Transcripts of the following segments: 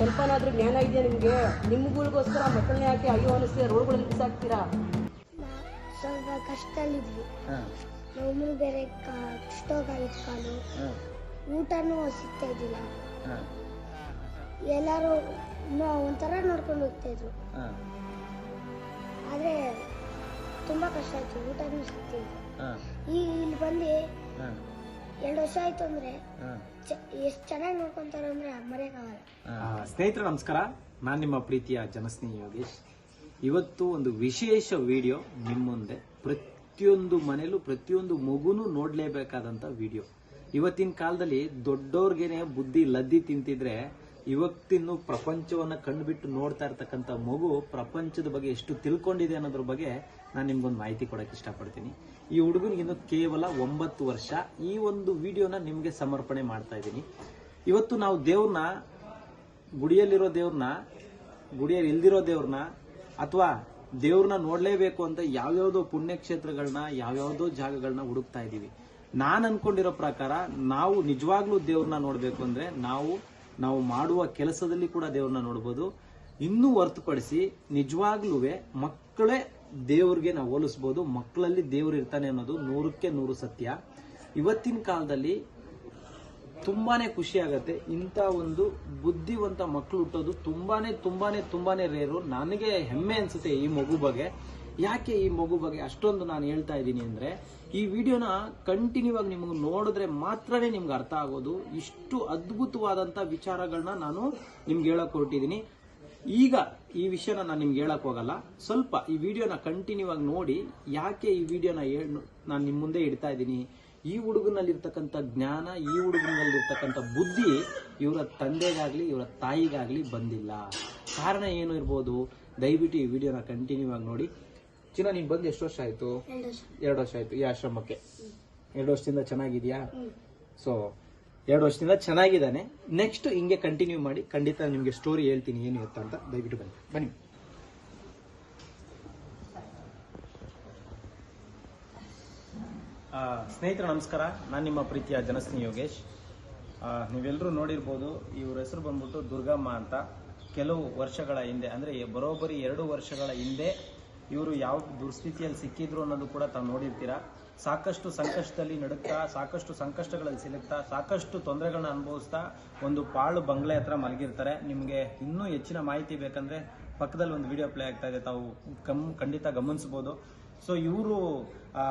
ಸ್ವಲ್ಪನಾದ್ರೂ ಜ್ಞಾನ ಇದೆಯಾ ನಿಮಗೆ? ನಿಮ್ಗಳಿಗೋಸ್ಕರ ಮಕ್ಕಳನ್ನ ಯಾಕೆ ಅಯ್ಯೋ ಅನಿಸ್ತೀರಾ ರೋಡ್ಗಳಲ್ಲಿ ಬಿಸಾಕ್ತೀರಾ? ಸ್ವಲ್ಪ ಕಷ್ಟದಲ್ಲಿದ್ವಿ. ಹಾಂ. ನಮ್ಮನ್ನು ಬೇರೆ ಕಾಲು ಹಾಂ. ಊಟನೂ ಸಿಗ್ತಾ ಇದ್ದಿಲ್ಲ. ಹಾಂ. ಎಲ್ಲರೂ ಒಂಥರ ನೋಡ್ಕೊಂಡು ಹೋಗ್ತಾ ಇದ್ರು ಹಾಂ. ಆದರೆ ತುಂಬ ಕಷ್ಟ ಆಯ್ತು ಊಟನೂ ಸಿಗ್ತಿತ್ತು ಹಾಂ. ಈಗ ಇಲ್ಲಿ ಬಂದು ಹಾಂ. ಎರಡು ವರ್ಷ ಆಯ್ತು ಅಂದ್ರೆ ಎಷ್ಟು ಚೆನ್ನಾಗಿ ನೋಡ್ಕೊಂತಾರೆ ಅಂದರೆ ಮರೆಯೋಕ್ಕಾಗಲ್ಲ ಸ್ನೇಹಿತರೆ ನಮಸ್ಕಾರ. ನಾನು ನಿಮ್ಮ ಪ್ರೀತಿಯ ಜನಸ್ನೇಹಿ ಯೋಗೇಶ್. ಇವತ್ತು ಒಂದು ವಿಶೇಷ ವಿಡಿಯೋ ನಿಮ್ಮ ಮುಂದೆ. ಪ್ರತಿಯೊಂದು ಮನೇಲೂ ಪ್ರತಿಯೊಂದು ಮಗುನೂ ನೋಡ್ಲೇಬೇಕಾದಂತ ವಿಡಿಯೋ. ಇವತ್ತಿನ ಕಾಲದಲ್ಲಿ ದೊಡ್ಡವ್ರಿಗೇನೆ ಬುದ್ಧಿ ಲದ್ದಿ ತಿಂತಿದ್ರೆ ಇವತ್ತಿನ ಪ್ರಪಂಚವನ್ನ ಕಂಡುಬಿಟ್ಟು ನೋಡ್ತಾ ಇರ್ತಕ್ಕಂಥ ಮಗು ಪ್ರಪಂಚದ ಬಗ್ಗೆ ಎಷ್ಟು ತಿಳ್ಕೊಂಡಿದೆ ಅನ್ನೋದ್ರ ಬಗ್ಗೆ ನಾನು ನಿಮ್ಗೊಂದು ಮಾಹಿತಿ ಕೊಡಕ್ಕೆ ಇಷ್ಟಪಡ್ತೀನಿ. ಈ ಹುಡುಗನಿಗಿನ್ನು ಕೇವಲ ಒಂಬತ್ತು ವರ್ಷ. ಈ ಒಂದು ವಿಡಿಯೋನ ನಿಮಗೆ ಸಮರ್ಪಣೆ ಮಾಡ್ತಾ ಇದ್ದೀನಿ. ಇವತ್ತು ನಾವು ದೇವ್ರನ್ನ ಗುಡಿಯಲ್ಲಿರೋ ದೇವ್ರನ್ನ ಗುಡಿಯಲ್ಲಿ ಇಲ್ದಿರೋ ದೇವ್ರನ್ನ ಅಥವಾ ದೇವ್ರನ್ನ ನೋಡಲೇಬೇಕು ಅಂತ ಯಾವ್ಯಾವುದೋ ಪುಣ್ಯಕ್ಷೇತ್ರಗಳನ್ನ ಯಾವ್ಯಾವುದೋ ಜಾಗಗಳನ್ನ ಹುಡುಕ್ತಾ ಇದ್ದೀವಿ. ನಾನು ಅನ್ಕೊಂಡಿರೋ ಪ್ರಕಾರ ನಾವು ನಿಜವಾಗ್ಲೂ ದೇವ್ರನ್ನ ನೋಡಬೇಕು ಅಂದ್ರೆ ನಾವು ನಾವು ಮಾಡುವ ಕೆಲಸದಲ್ಲಿ ಕೂಡ ದೇವ್ರನ್ನ ನೋಡ್ಬೋದು. ಇನ್ನೂ ಹೊರತುಪಡಿಸಿ ನಿಜವಾಗ್ಲೂ ಮಕ್ಕಳೇ ದೇವ್ರಿಗೆ ನಾವು ಹೋಲಿಸ್ಬೋದು, ಮಕ್ಕಳಲ್ಲಿ ದೇವ್ರು ಇರ್ತಾನೆ ಅನ್ನೋದು ನೂರಕ್ಕೆ ನೂರು ಸತ್ಯ. ಇವತ್ತಿನ ಕಾಲದಲ್ಲಿ ತುಂಬಾನೇ ಖುಷಿ ಆಗತ್ತೆ. ಇಂಥ ಒಂದು ಬುದ್ಧಿವಂತ ಮಕ್ಕಳು ಹುಟ್ಟೋದು ತುಂಬಾನೇ ತುಂಬಾನೇ ತುಂಬಾನೇ ರೇರು. ನನಗೆ ಹೆಮ್ಮೆ ಅನ್ಸುತ್ತೆ ಈ ಮಗು ಬಗ್ಗೆ. ಯಾಕೆ ಈ ಮಗು ಬಗ್ಗೆ? ಅಷ್ಟೊಂದು ನಾನು ಹೇಳ್ತಾ ಇದ್ದೀನಿ ಅಂದ್ರೆ, ಈ ವಿಡಿಯೋನ ಕಂಟಿನ್ಯೂ ಆಗಿ ನಿಮಗೆ ನೋಡಿದ್ರೆ ಮಾತ್ರನೇ ನಿಮ್ಗೆ ಅರ್ಥ ಆಗೋದು. ಇಷ್ಟು ಅದ್ಭುತವಾದಂತ ವಿಚಾರಗಳನ್ನ ನಾನು ನಿಮ್ಗೆ ಹೇಳಕ್ ಹೊರಟಿದ್ದೀನಿ. ಈಗ ಈ ವಿಷಯನ ನಾನು ನಿಮ್ಗೆ ಹೇಳಕ್ ಹೋಗಲ್ಲ. ಸ್ವಲ್ಪ ಈ ವಿಡಿಯೋನ ಕಂಟಿನ್ಯೂ ಆಗಿ ನೋಡಿ ಯಾಕೆ ಈ ವಿಡಿಯೋನ ನಾನು ನಿಮ್ಮ ಮುಂದೆ ಇಡ್ತಾ ಇದ್ದೀನಿ? ಈ ಹುಡುಗನಲ್ಲಿರ್ತಕ್ಕಂಥ ಜ್ಞಾನ ಈ ಹುಡುಗನಲ್ಲಿರ್ತಕ್ಕಂಥ ಬುದ್ಧಿ ಇವರ ತಂದೆಗಾಗ್ಲಿ ಇವರ ತಾಯಿಗಾಗ್ಲಿ ಬಂದಿಲ್ಲ. ಕಾರಣ ಏನು ಇರ್ಬೋದು? ದಯವಿಟ್ಟು ಈ ವಿಡಿಯೋನ ಕಂಟಿನ್ಯೂ ಆಗಿ ನೋಡಿ. ಚಿನ್ನ ನೀನು ಬಂದು ಎಷ್ಟು ವರ್ಷ ಆಯ್ತು? ಎರಡು ವರ್ಷ. ಆಯಿತು ವರ್ಷ ಆಯ್ತು. ಈ ಆಶ್ರಮಕ್ಕೆ? ಎರಡು ವರ್ಷದಿಂದ ಚೆನ್ನಾಗಿದೆಯಾ? ಸೊ ಎರಡು ವರ್ಷದಿಂದ ಚೆನ್ನಾಗಿದ್ದಾನೆ. ನೆಕ್ಸ್ಟ್ ಹಿಂಗೆ ಕಂಟಿನ್ಯೂ ಮಾಡಿ ಖಂಡಿತ ನಿಮಗೆ ಸ್ಟೋರಿ ಹೇಳ್ತೀನಿ ಏನು ಇತ್ತ ಅಂತ. ದಯವಿಟ್ಟು ಬನ್ನಿ. ಬನ್ನಿ. ಆ, ಸ್ನೇಹಿತರೆ ನಮಸ್ಕಾರ. ನಾನು ನಿಮ್ಮ ಪ್ರೀತಿಯ ಜನಸ್ನಿ ಯೋಗೇಶ್. ಆ, ನೀವೆಲ್ಲರೂ ನೋಡಿರ್ಬೋದು ಇವ್ರ ಹೆಸರು ಬಂದ್ಬಿಟ್ಟು ದುರ್ಗಮ್ಮ ಅಂತ. ಕೆಲವು ವರ್ಷಗಳ ಹಿಂದೆ ಅಂದರೆ ಬರೋಬ್ಬರಿ ಎರಡು ವರ್ಷಗಳ ಹಿಂದೆ ಇವರು ಯಾವ ದುರ್ಸ್ಥಿತಿಯಲ್ಲಿ ಸಿಕ್ಕಿದ್ರು ಅನ್ನೋದು ಕೂಡ ತಾವು ನೋಡಿರ್ತೀರಾ. ಸಾಕಷ್ಟು ಸಂಕಷ್ಟದಲ್ಲಿ ನಡುಕ್ತಾ, ಸಾಕಷ್ಟು ಸಂಕಷ್ಟಗಳಲ್ಲಿ ಸಿಲುಕ್ತಾ, ಸಾಕಷ್ಟು ತೊಂದರೆಗಳನ್ನ ಅನುಭವಿಸ್ತಾ ಒಂದು ಪಾಳು ಬಂಗ್ಲೆ ಹತ್ರ ಮಲಗಿರ್ತಾರೆ. ನಿಮಗೆ ಇನ್ನೂ ಹೆಚ್ಚಿನ ಮಾಹಿತಿ ಬೇಕಂದ್ರೆ ಪಕ್ಕದಲ್ಲಿ ಒಂದು ವಿಡಿಯೋ ಪ್ಲೇ ಆಗ್ತಾ ಇದೆ. ತಾವು ಕಮ್ ಖಂಡಿತ ಗಮನಿಸಬಹುದು ಸೊ, ಇವರು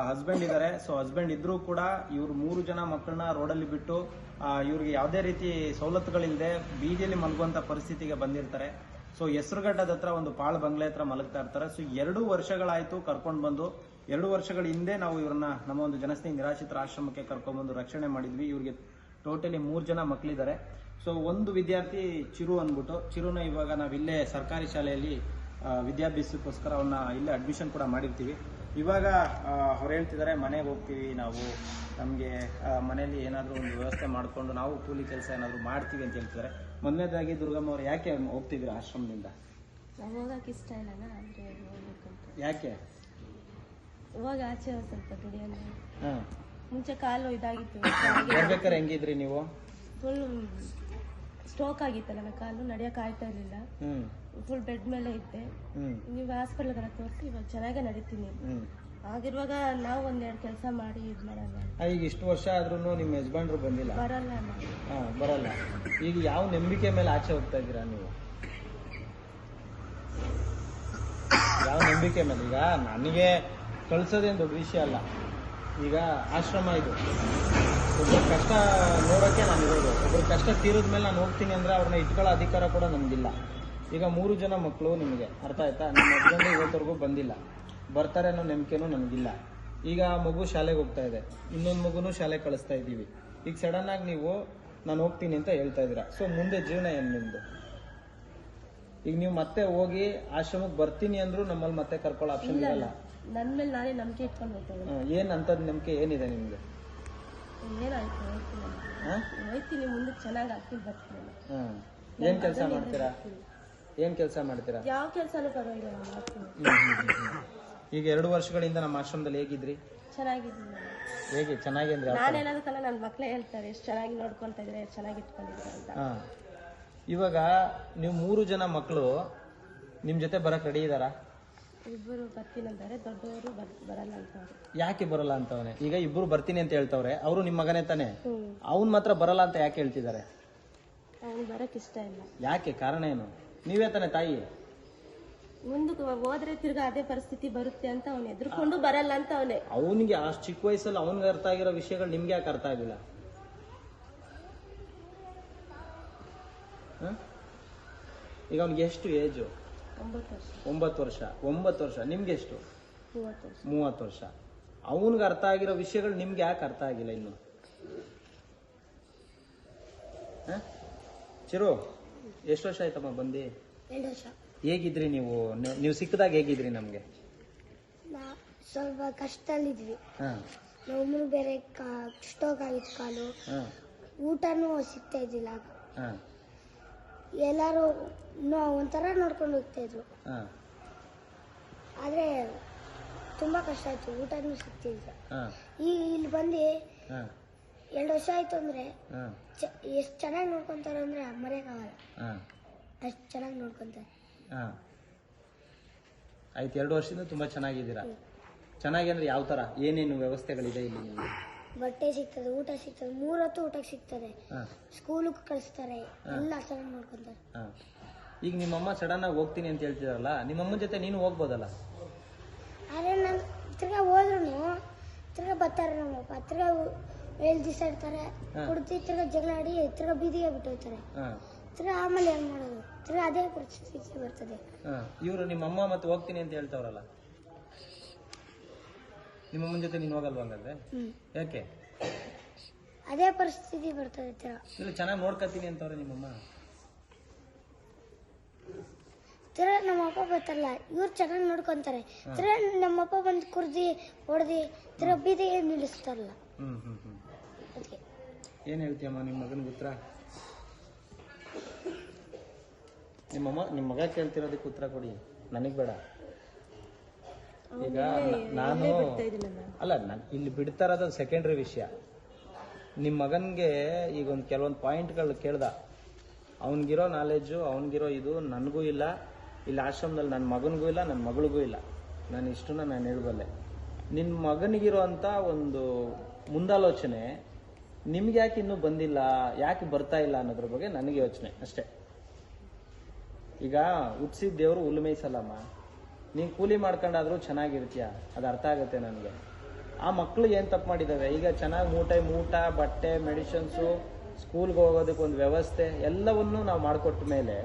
ಹಸ್ಬೆಂಡ್ ಇದ್ದಾರೆ ಸೊ ಹಸ್ಬೆಂಡ್ ಇದ್ದರೂ ಕೂಡ ಇವರು ಮೂರು ಜನ ಮಕ್ಕಳನ್ನ ರೋಡಲ್ಲಿ ಬಿಟ್ಟು ಇವ್ರಿಗೆ ಯಾವುದೇ ರೀತಿ ಸವಲತ್ತುಗಳಿಲ್ಲದೆ ಬೀದಿಯಲ್ಲಿ ಮಲಗುವಂತ ಪರಿಸ್ಥಿತಿಗೆ ಬಂದಿರ್ತಾರೆ. ಸೊ, ಹೆಸರುಘಟ್ಟದ ಹತ್ರ ಒಂದು ಪಾಳು ಬಂಗ್ಲೆ ಹತ್ರ ಮಲಗ್ತಾ ಇರ್ತಾರೆ. ಸೊ, ಎರಡು ವರ್ಷಗಳಾಯಿತು ಕರ್ಕೊಂಡು ಬಂದು ಎರಡು ವರ್ಷಗಳ ಹಿಂದೆ ನಾವು ಇವ್ರನ್ನ ನಮ್ಮ ಒಂದು ಜನಸ್ನೇಹಿ ನಿರಾಶ್ರಿತರ ಆಶ್ರಮಕ್ಕೆ ಕರ್ಕೊಂಡ್ಬಂದು ರಕ್ಷಣೆ ಮಾಡಿದ್ವಿ. ಇವ್ರಿಗೆ ಟೋಟಲಿ ಮೂರು ಜನ ಮಕ್ಕಳಿದ್ದಾರೆ ಸೊ ಒಂದು ವಿದ್ಯಾರ್ಥಿ ಚಿರು ಅಂದ್ಬಿಟ್ಟು ಚಿರುನ ಇವಾಗ ನಾವು ಇಲ್ಲೇ ಸರ್ಕಾರಿ ಶಾಲೆಯಲ್ಲಿ ವಿದ್ಯಾಭ್ಯಾಸಕ್ಕೋಸ್ಕರ ಅವನ್ನ ಇಲ್ಲೇ ಅಡ್ಮಿಷನ್ ಕೂಡ ಮಾಡಿರ್ತೀವಿ. ಇವಾಗ ಅವ್ರು ಹೇಳ್ತಿದ್ದಾರೆ ಮನೆಗೆ ಹೋಗ್ತೀವಿ ನಾವು. ನಮಗೆ ಮನೆಯಲ್ಲಿ ಏನಾದರೂ ಒಂದು ವ್ಯವಸ್ಥೆ ಮಾಡಿಕೊಂಡು ನಾವು ಕೂಲಿ ಕೆಲಸ ಏನಾದರೂ ಮಾಡ್ತೀವಿ ಅಂತ ಹೇಳ್ತಿದ್ದಾರೆ. ಮೊನ್ನೆದಾಗಿ ದುರ್ಗಮ್ಮ ಅವ್ರು ಯಾಕೆ ಹೋಗ್ತಿದ್ರು ಆಶ್ರಮದಿಂದ? ಇಷ್ಟ ಯಾಕೆ? ಇವಾಗ ಆಚೆ ಸ್ವಲ್ಪ ದುಡಿಯಲ್ಲ ಹಾಂ. ಮುಂಚೆ ಕಾಲು ಇದಾಗಿತ್ತು. ಬರ್ಬೇಕಾರೆ ಹೆಂಗಿದ್ರಿ ನೀವು? ಫುಲ್ ಸ್ಟ್ರೋಕ್ ಆಗಿತ್ತಲ್ಲ ನನ್ನ ಕಾಲು ನಡೆಯಕ್ಕೆ ಆಗ್ತಾ ಇರಲಿಲ್ಲ. ಹ್ಮ್. ಫುಲ್ ಬೆಡ್ ಮೇಲೆ ಇದ್ದೆ. ಹ್ಮ್. ನೀವು ಹಾಸ್ಪಿಟ್ಲ್ಗೆಲ್ಲ ತೋರಿಸಿ ಇವಾಗ ಚೆನ್ನಾಗೇ ನಡೀತೀನಿ. ಹ್ಮ್. ಆಗಿರುವಾಗ ನಾವು ಒಂದೆರಡು ಕೆಲಸ ಮಾಡಿ ಇದು ಮಾಡಲ್ಲ ಆ, ಈಗ ಇಷ್ಟು ವರ್ಷ ಆದ್ರೂ ನಿಮ್ಮ ಯಜಮಾನ್ರು ಬಂದಿಲ್ಲ? ಬರಲ್ಲ ಹಾ ಬರಲ್ಲ. ಈಗ ಯಾವ ನಂಬಿಕೆ ಮೇಲೆ ಆಚೆ ಹೋಗ್ತಾ ಇದ್ದೀರಾ ನೀವು? ಯಾವ ನಂಬಿಕೆ ಮೇಲೆ? ಈಗ ನನಗೆ ಕಳ್ಸೋದೇನು ದೊಡ್ಡ ವಿಷಯ ಅಲ್ಲ. ಈಗ ಆಶ್ರಮ ಇದು. ಒಬ್ಬರು ಕಷ್ಟ ನೋಡೋಕ್ಕೆ ನಾನು ಇರೋದು. ಒಬ್ಬರ ಕಷ್ಟ ತೀರಿದ ಮೇಲೆ ನಾನು ಹೋಗ್ತೀನಿ ಅಂದರೆ ಅವ್ರನ್ನ ಇಟ್ಕೊಳ್ಳೋ ಅಧಿಕಾರ ಕೂಡ ನಮಗಿಲ್ಲ. ಈಗ ಮೂರು ಜನ ಮಕ್ಕಳು ನಿಮಗೆ. ಅರ್ಥ ಆಯ್ತಾ? ನಮ್ಮ ಹಸ್ಬೆಂಡ್ ಇವತ್ತವರೆಗೂ ಬಂದಿಲ್ಲ. ಬರ್ತಾರೆ ಅನ್ನೋ ನಂಬಿಕೆನೂ ನಮಗಿಲ್ಲ. ಈಗ ಆ ಮಗು ಶಾಲೆಗೆ ಹೋಗ್ತಾ ಇದೆ. ಇನ್ನೊಂದು ಮಗುನೂ ಶಾಲೆಗೆ ಕಳಿಸ್ತಾ ಇದ್ದೀವಿ. ಈಗ ಸಡನ್ನಾಗಿ ಆಗಿ ನೀವು ನಾನು ಹೋಗ್ತೀನಿ ಅಂತ ಹೇಳ್ತಾ ಇದ್ದೀರಾ. ಸೊ ಮುಂದೆ ಜೀವನ ಏನು ನಿಮ್ಮದು ಈಗ ನೀವು ಮತ್ತೆ ಹೋಗಿ ಆಶ್ರಮಕ್ಕೆ ಬರ್ತೀನಿ ಅಂದರೂ ನಮ್ಮಲ್ಲಿ ಮತ್ತೆ ಕರ್ಕೊಳ್ಳೋ ಆಪ್ಷನ್ ಇರಲ್ಲ. ನನ್ನ ಮೇಲೆ ನಾನೇ ನಂಬಿಕೆ ಇಟ್ಕೊಂಡು ಹೋಗ್ತೇನೆ. ಏನ್ ಅಂತದ್ ನಂಬಿಕೆ ಏನಿದೆ ನಿಮ್ಗೆ? ಏನಾಯ್ತು ಹೋಗ್ತೀನಿ ಹಾ? ಹೋಯ್ತೀನಿ ಮುಂದಕ್ಕೆ ಚೆನ್ನಾಗಿ ಆಗ್ತೀನಿ ಬರ್ತೀನಿ. ಹ್ಮ್. ಏನ್ ಕೆಲಸ ಮಾಡ್ತೀರಾ? ಏನು ಕೆಲಸ ಮಾಡ್ತೀರಾ? ಯಾವ ಕೆಲಸನೂ ಪರವಾಗಿಲ್ಲ ನಾನು ಮಾಡ್ತೀನಿ. ಈಗ ಎರಡು ವರ್ಷಗಳಿಂದ ನಮ್ಮ ಆಶ್ರಮದಲ್ಲಿ ಹೇಗಿದ್ರಿ? ಚೆನ್ನಾಗಿದ್ದೀನಿ. ನಾನು. ಹೇಗೆ? ಚೆನ್ನಾಗಿ ಅಂದ್ರೆ ಯಾವ ಥರ? ನನ್ನ ಮಕ್ಕಳೇ ಹೇಳ್ತಾರೆ ಎಷ್ಟು ಚೆನ್ನಾಗಿ ನೋಡ್ಕೊಳ್ತಾ ಇದ್ರೆ ಎಷ್ಟು ಚೆನ್ನಾಗಿ ಇಟ್ಕೊಂಡಿದ್ದಾರೆ ಅಂತ. ಹಾ. ಇವಾಗ ನೀವು ಮೂರು ಜನ ಮಕ್ಕಳು ನಿಮ್ಮ ಜೊತೆ ಬರಕ್ ರೆಡಿ ಇದಾರಾ ಇಬ್ಬರು ಬರ್ತೀನಂತಾರೆ ದೊಡ್ಡವರು ಬರ್ ಬರಲ್ಲ ಅಂತಾರೆ ಯಾಕೆ ಬರಲ್ಲ ಅಂತವನೆ? ಈಗ ಇಬ್ರು ಬರ್ತೀನಿ ಅಂತ ಹೇಳ್ತವ್ರೆ ಅವರು ನಿಮ್ಮ ಮಗನೇ ತಾನೆ? ಅವ್ನ್ ಮಾತ್ರ ಬರಲ್ಲ ಅಂತ ಯಾಕೆ ಹೇಳ್ತಿದ್ದಾರೆ? ಅವ್ನು ಬರಕ್ಕೆ ಇಷ್ಟ ಇಲ್ಲ. ಯಾಕೆ? ಕಾರಣ ಏನು? ನೀವೇ ತಾನೆ ತಾಯಿ? ಮುಂದಕ್ಕೆ ಹೋದ್ರೆ ತಿರ್ಗಾ ಅದೇ ಪರಿಸ್ಥಿತಿ ಬರುತ್ತೆ ಅಂತ ಅವ್ನು ಎದ್ರುಕೊಂಡು ಬರಲ್ಲ ಅಂತ ಅವನೇ. ಅವನಿಗೆ ಆ ಚಿಕ್ಕ ವಯಸ್ಸಲ್ಲಿ ಅವನಿಗೆ ಅರ್ಥ ಆಗಿರೋ ವಿಷಯಗಳು ನಿಮ್ಗೆ ಯಾಕೆ ಅರ್ಥ ಆಗಿಲ್ಲ? ಹ? ಈಗ ಅವ್ನಿಗೆ ಎಷ್ಟು ಏಜು ಒಂಬತ್ತು ವರ್ಷ. ಒಂಬತ್ತು ವರ್ಷ. ನಿಮ್ಗೆ ಎಷ್ಟು? ಮೂವತ್ತು ವರ್ಷ. ಅವನಿಗೆ ಅರ್ಥ ಆಗಿರೋ ವಿಷಯಗಳು ನಿಮ್ಗೆ ಯಾಕೆ ಅರ್ಥ ಆಗಿಲ್ಲ ಇನ್ನು? ಹ? ಚಿರು ಎಷ್ಟು ವರ್ಷ ಆಯ್ತಮ್ಮ ಬಂದು? ಹೇಗಿದ್ರಿ ನೀವು? ನೀವು- ಸಿಕ್ಕದಾಗ ಹೇಗಿದ್ರಿ ನಮಗೆ? ಸ್ವಲ್ಪ ಕಷ್ಟದಲ್ಲಿದ್ವಿ. ಹಾಂ. ನಮ್ಮನ್ನು ಬೇರೆ ಕಾ ಸ್ಟೋಕ್ ಆಗಿತ್ತು ಕಾಲು. ಹಾಂ. ಊಟನೂ ಸಿಗ್ತಾ ಇದ್ದಿಲ್ಲ ಹಾಂ. ಎಲ್ಲರೂ ಒಂಥರ ನೋಡ್ಕೊಂಡು ಹೋಗ್ತಾ ಇದ್ರು. ಹಾಂ. ಆದರೆ ತುಂಬ ಕಷ್ಟ ಆಯಿತು ಊಟನೂ ಸಿಗ್ತಿಲ್ಲ. ಹಾಂ. ಈಗ ಇಲ್ಲಿ ಬಂದು ಹಾಂ. ಎರಡು ವರ್ಷ ಆಯಿತು ಅಂದರೆ ಹಾಂ. ಎಷ್ಟು ಚೆನ್ನಾಗಿ ನೋಡ್ಕೊತಾರೆ ಅಂದರೆ ಮರೆಯೋಕ್ಕಾಗಲ್ಲ ಹಾಂ. ಅಷ್ಟು ಚೆನ್ನಾಗಿ ನೋಡ್ಕೊಂತಾರೆ. ಹಾಂ. ಆಯ್ತು ಎರಡು ವರ್ಷದಿಂದ ತುಂಬ ಚೆನ್ನಾಗಿದ್ದೀರಾ? ಚೆನ್ನಾಗಿ ಅಂದ್ರೆ ಯಾವ ಥರ? ಏನೇನು ವ್ಯವಸ್ಥೆಗಳಿದೆ ಇಲ್ಲಿ ನಿಮಗೆ? ಬಟ್ಟೆ ಸಿಗ್ತದೆ ಊಟ ಸಿಗ್ತದೆ ಮೂರೊತ್ತು ಊಟಕ್ಕೆ ಸಿಗ್ತದೆ. ಹಾ. ಸ್ಕೂಲಿಗೆ ಕಳಿಸ್ತಾರೆ ಎಲ್ಲ ಚೆನ್ನಾಗಿ ನೋಡ್ಕೊತಾರೆ. ನಿಮ್ಮ ಈಗ ನಿಮ್ಮಮ್ಮ ಆಗಿ ಹೋಗ್ತೀನಿ ಅಂತ ಹೇಳ್ತಿದಾರಲ್ಲ ನಿಮ್ಮಮ್ಮನ ಜೊತೆ ನೀನು ಹೋಗ್ಬೋದಲ್ಲ? ಆದರೆ ನಾನು ತಿರ್ಗಾ ಹೋದ್ರು ತಿರ್ಗಾ ಬರ್ತಾರೆ ನಮ್ಮಪ್ಪ ತಿರ್ಗಾ ಏಳು ದಿವಸ ಇರ್ತಾರೆ. ಹಾ. ಕುಡ್ದು ತಿರ್ಗಾ ಜಗಳ ಆಡಿ ತಿರ್ಗಾ ಬೀದಿಗೆ ಬಿಟ್ಟು ಹೋಗ್ತಾರೆ ಹಾಂ. ತಿರ್ಗಾ ಆಮೇಲೆ ಏನು ಮಾಡೋದು? ತಿರ್ಗಾ ಅದೇ ಪರಿಸ್ಥಿತಿ ಬರ್ತದೆ. ಹಾಂ. ಇವರು ನಿಮ್ಮಮ್ಮ ಮತ್ತೆ ಹೋಗ್ತೀನಿ ಅಂತ ಹೇಳ್ತಾವ್ರಲ್ಲ? ನಿಮ್ಮಮ್ಮನ ಜೊತೆ ನೀನು ಹೋಗಲ್ವಾ ಹಂಗಂದ್ರೆ? ಯಾಕೆ? ಅದೇ ಪರಿಸ್ಥಿತಿ ಬರ್ತದೆ ತಿರ್ಗಾ ಇಲ್ಲ ಚೆನ್ನಾಗಿ ನೋಡ್ಕೊತೀನಿ ಅಂತವ್ರೆ ನಿಮ್ಮಮ್ಮ. ನಮ್ಮ ಅಪ್ಪ ಬರ್ತಾರಲ್ಲ ಇವ್ರು ಚೆನ್ನಾಗಿ ನೋಡ್ಕೊಂತಾರೆ. ನಮ್ಮ ನಮ್ಮಪ್ಪ ಬಂದು ಕುರ್ದಿ ಹೊಡೆದು ಬೀದಿ ಬೀದಿಗೆ ನಿಲ್ಲಿಸ್ತಾರಲ್ಲ. ಹ್ಞೂ ಹ್ಞೂ ಹ್ಞೂ ಅದಕ್ಕೆ. ಏನು ಹೇಳ್ತೀಯಮ್ಮ ನಿಮ್ಮ ಮಗನ ಉತ್ತರ? ನಿಮ್ಮಮ್ಮ ನಿಮ್ಮ ಮಗ ಕೇಳ್ತಿರೋದಕ್ಕೆ ಉತ್ತರ ಕೊಡಿ. ನನಗೆ ಬೇಡ. ಈಗ ನಾನು ಅಲ್ಲ ನಾನು ಇಲ್ಲಿ ಬಿಡ್ತಾ ಇರೋದು ಸೆಕೆಂಡ್ರಿ ವಿಷಯ. ನಿಮ್ಮ ಮಗನಿಗೆ ಈಗ ಒಂದು ಕೆಲವೊಂದು ಪಾಯಿಂಟ್ಗಳು ಕೇಳ್ದ. ಅವನಿಗಿರೋ ನಾಲೆಡ್ಜು ಅವನಿಗಿರೋ ಇದು ನನಗೂ ಇಲ್ಲ. ಇಲ್ಲಿ ಆಶ್ರಮದಲ್ಲಿ ನನ್ನ ಮಗನಿಗೂ ಇಲ್ಲ ನನ್ನ ಮಗಳಿಗೂ ಇಲ್ಲ. ನಾನು ಇಷ್ಟನ್ನ ನಾನು ಹೇಳ್ಬಲ್ಲೆ. ನಿನ್ನ ಮಗನಿಗಿರೋ ಅಂಥ ಒಂದು ಮುಂದಾಲೋಚನೆ ನಿಮ್ಗೆ ಯಾಕೆ ಇನ್ನೂ ಬಂದಿಲ್ಲ ಯಾಕೆ ಬರ್ತಾ ಇಲ್ಲ ಅನ್ನೋದ್ರ ಬಗ್ಗೆ ನನಗೆ ಯೋಚನೆ ಅಷ್ಟೇ. ಈಗ ಹುಟ್ಟಿಸಿದ ದೇವರು ಉಲ್ಮೇಯಿಸಲ್ಲಮ್ಮ ಮೇಯ್ಸಲ್ಲಮ್ಮ ನೀನು ಕೂಲಿ ಮಾಡ್ಕೊಂಡಾದ್ರೂ ಚೆನ್ನಾಗಿರ್ತೀಯ? ಅದು ಅರ್ಥ ಆಗುತ್ತೆ ನನಗೆ. ಆ ಮಕ್ಕಳು ಏನು ತಪ್ಪು ಮಾಡಿದ್ದಾವೆ ಈಗ ಚೆನ್ನಾಗಿ ಮೂಟೆ, ಮೂಟ, ಬಟ್ಟೆ ಮೆಡಿಸಿನ್ಸು ಸ್ಕೂಲ್ಗೆ ಹೋಗೋದಕ್ಕೆ ಒಂದು ವ್ಯವಸ್ಥೆ, ಎಲ್ಲವನ್ನೂ ನಾವು ಮಾಡಿಕೊಟ್ಟ ಮೇಲೆ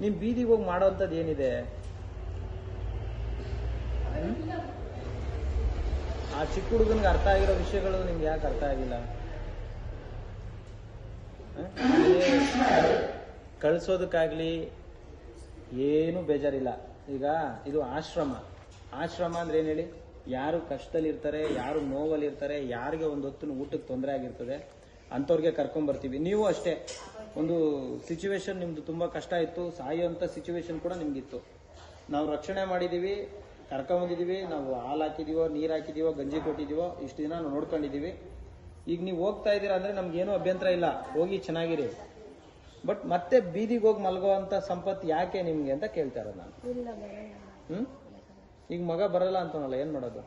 ನೀನು ಬೀದಿಗೆ ಹೋಗಿ ಮಾಡೋವಂಥದ್ದು ಏನಿದೆ? ಆ ಚಿಕ್ಕ ಹುಡುಗನಿಗೆ ಅರ್ಥ ಆಗಿರೋ ವಿಷಯಗಳು ನಿಮ್ಗೆ ಯಾಕೆ ಅರ್ಥ ಆಗಿಲ್ಲ? ಕಳ್ಸೋದಕ್ಕಾಗ್ಲಿ ಏನು ಬೇಜಾರಿಲ್ಲ. ಈಗ ಇದು ಆಶ್ರಮ. ಆಶ್ರಮ ಅಂದ್ರೆ ಏನು ಹೇಳಿ? ಯಾರು ಕಷ್ಟದಲ್ಲಿರ್ತಾರೆ, ಯಾರು ನೋವಲ್ಲಿರ್ತಾರೆ, ಯಾರಿಗೆ ಒಂದು ಹೊತ್ತಿನ ಊಟಕ್ಕೆ ತೊಂದರೆ ಆಗಿರ್ತದೆ, ಅಂಥವ್ರಿಗೆ ಕರ್ಕೊಂಬರ್ತೀವಿ ನೀವು ಅಷ್ಟೇ. ಒಂದು ಸಿಚುವೇಶನ್ ನಿಮ್ದು ತುಂಬ ಕಷ್ಟ ಇತ್ತು ಸಾಯುವಂಥ ಸಿಚುವೇಶನ್ ಕೂಡ ನಿಮ್ಗಿತ್ತು. ನಾವು ರಕ್ಷಣೆ ಮಾಡಿದ್ದೀವಿ ಕರ್ಕೊಂಬಂದಿದ್ದೀವಿ ನಾವು ಹಾಲು ಹಾಕಿದೀವೋ, ನೀರು ಹಾಕಿದೀವೋ, ಗಂಜಿ ಕೊಟ್ಟಿದ್ದೀವೋ ಇಷ್ಟು ದಿನ ನಾವು ನೋಡ್ಕೊಂಡಿದ್ದೀವಿ ಈಗ ನೀವು ಹೋಗ್ತಾ ಇದ್ದೀರಾ ಅಂದರೆ ಏನು ಅಭ್ಯಂತರ ಇಲ್ಲ. ಹೋಗಿ ಚೆನ್ನಾಗಿರಿ. ಬಟ್ ಮತ್ತೆ ಬೀದಿಗೆ ಹೋಗಿ ಮಲಗುವಂತ ಸಂಪತ್ತು ಯಾಕೆ ನಿಮಗೆ ಅಂತ ಕೇಳ್ತಾ ಇರೋದು ನಾನು? ಹ್ಮ್? ಈಗ ಮಗ ಬರಲ್ಲ ಅಂತನಲ್ಲ ಏನು ಮಾಡೋದು?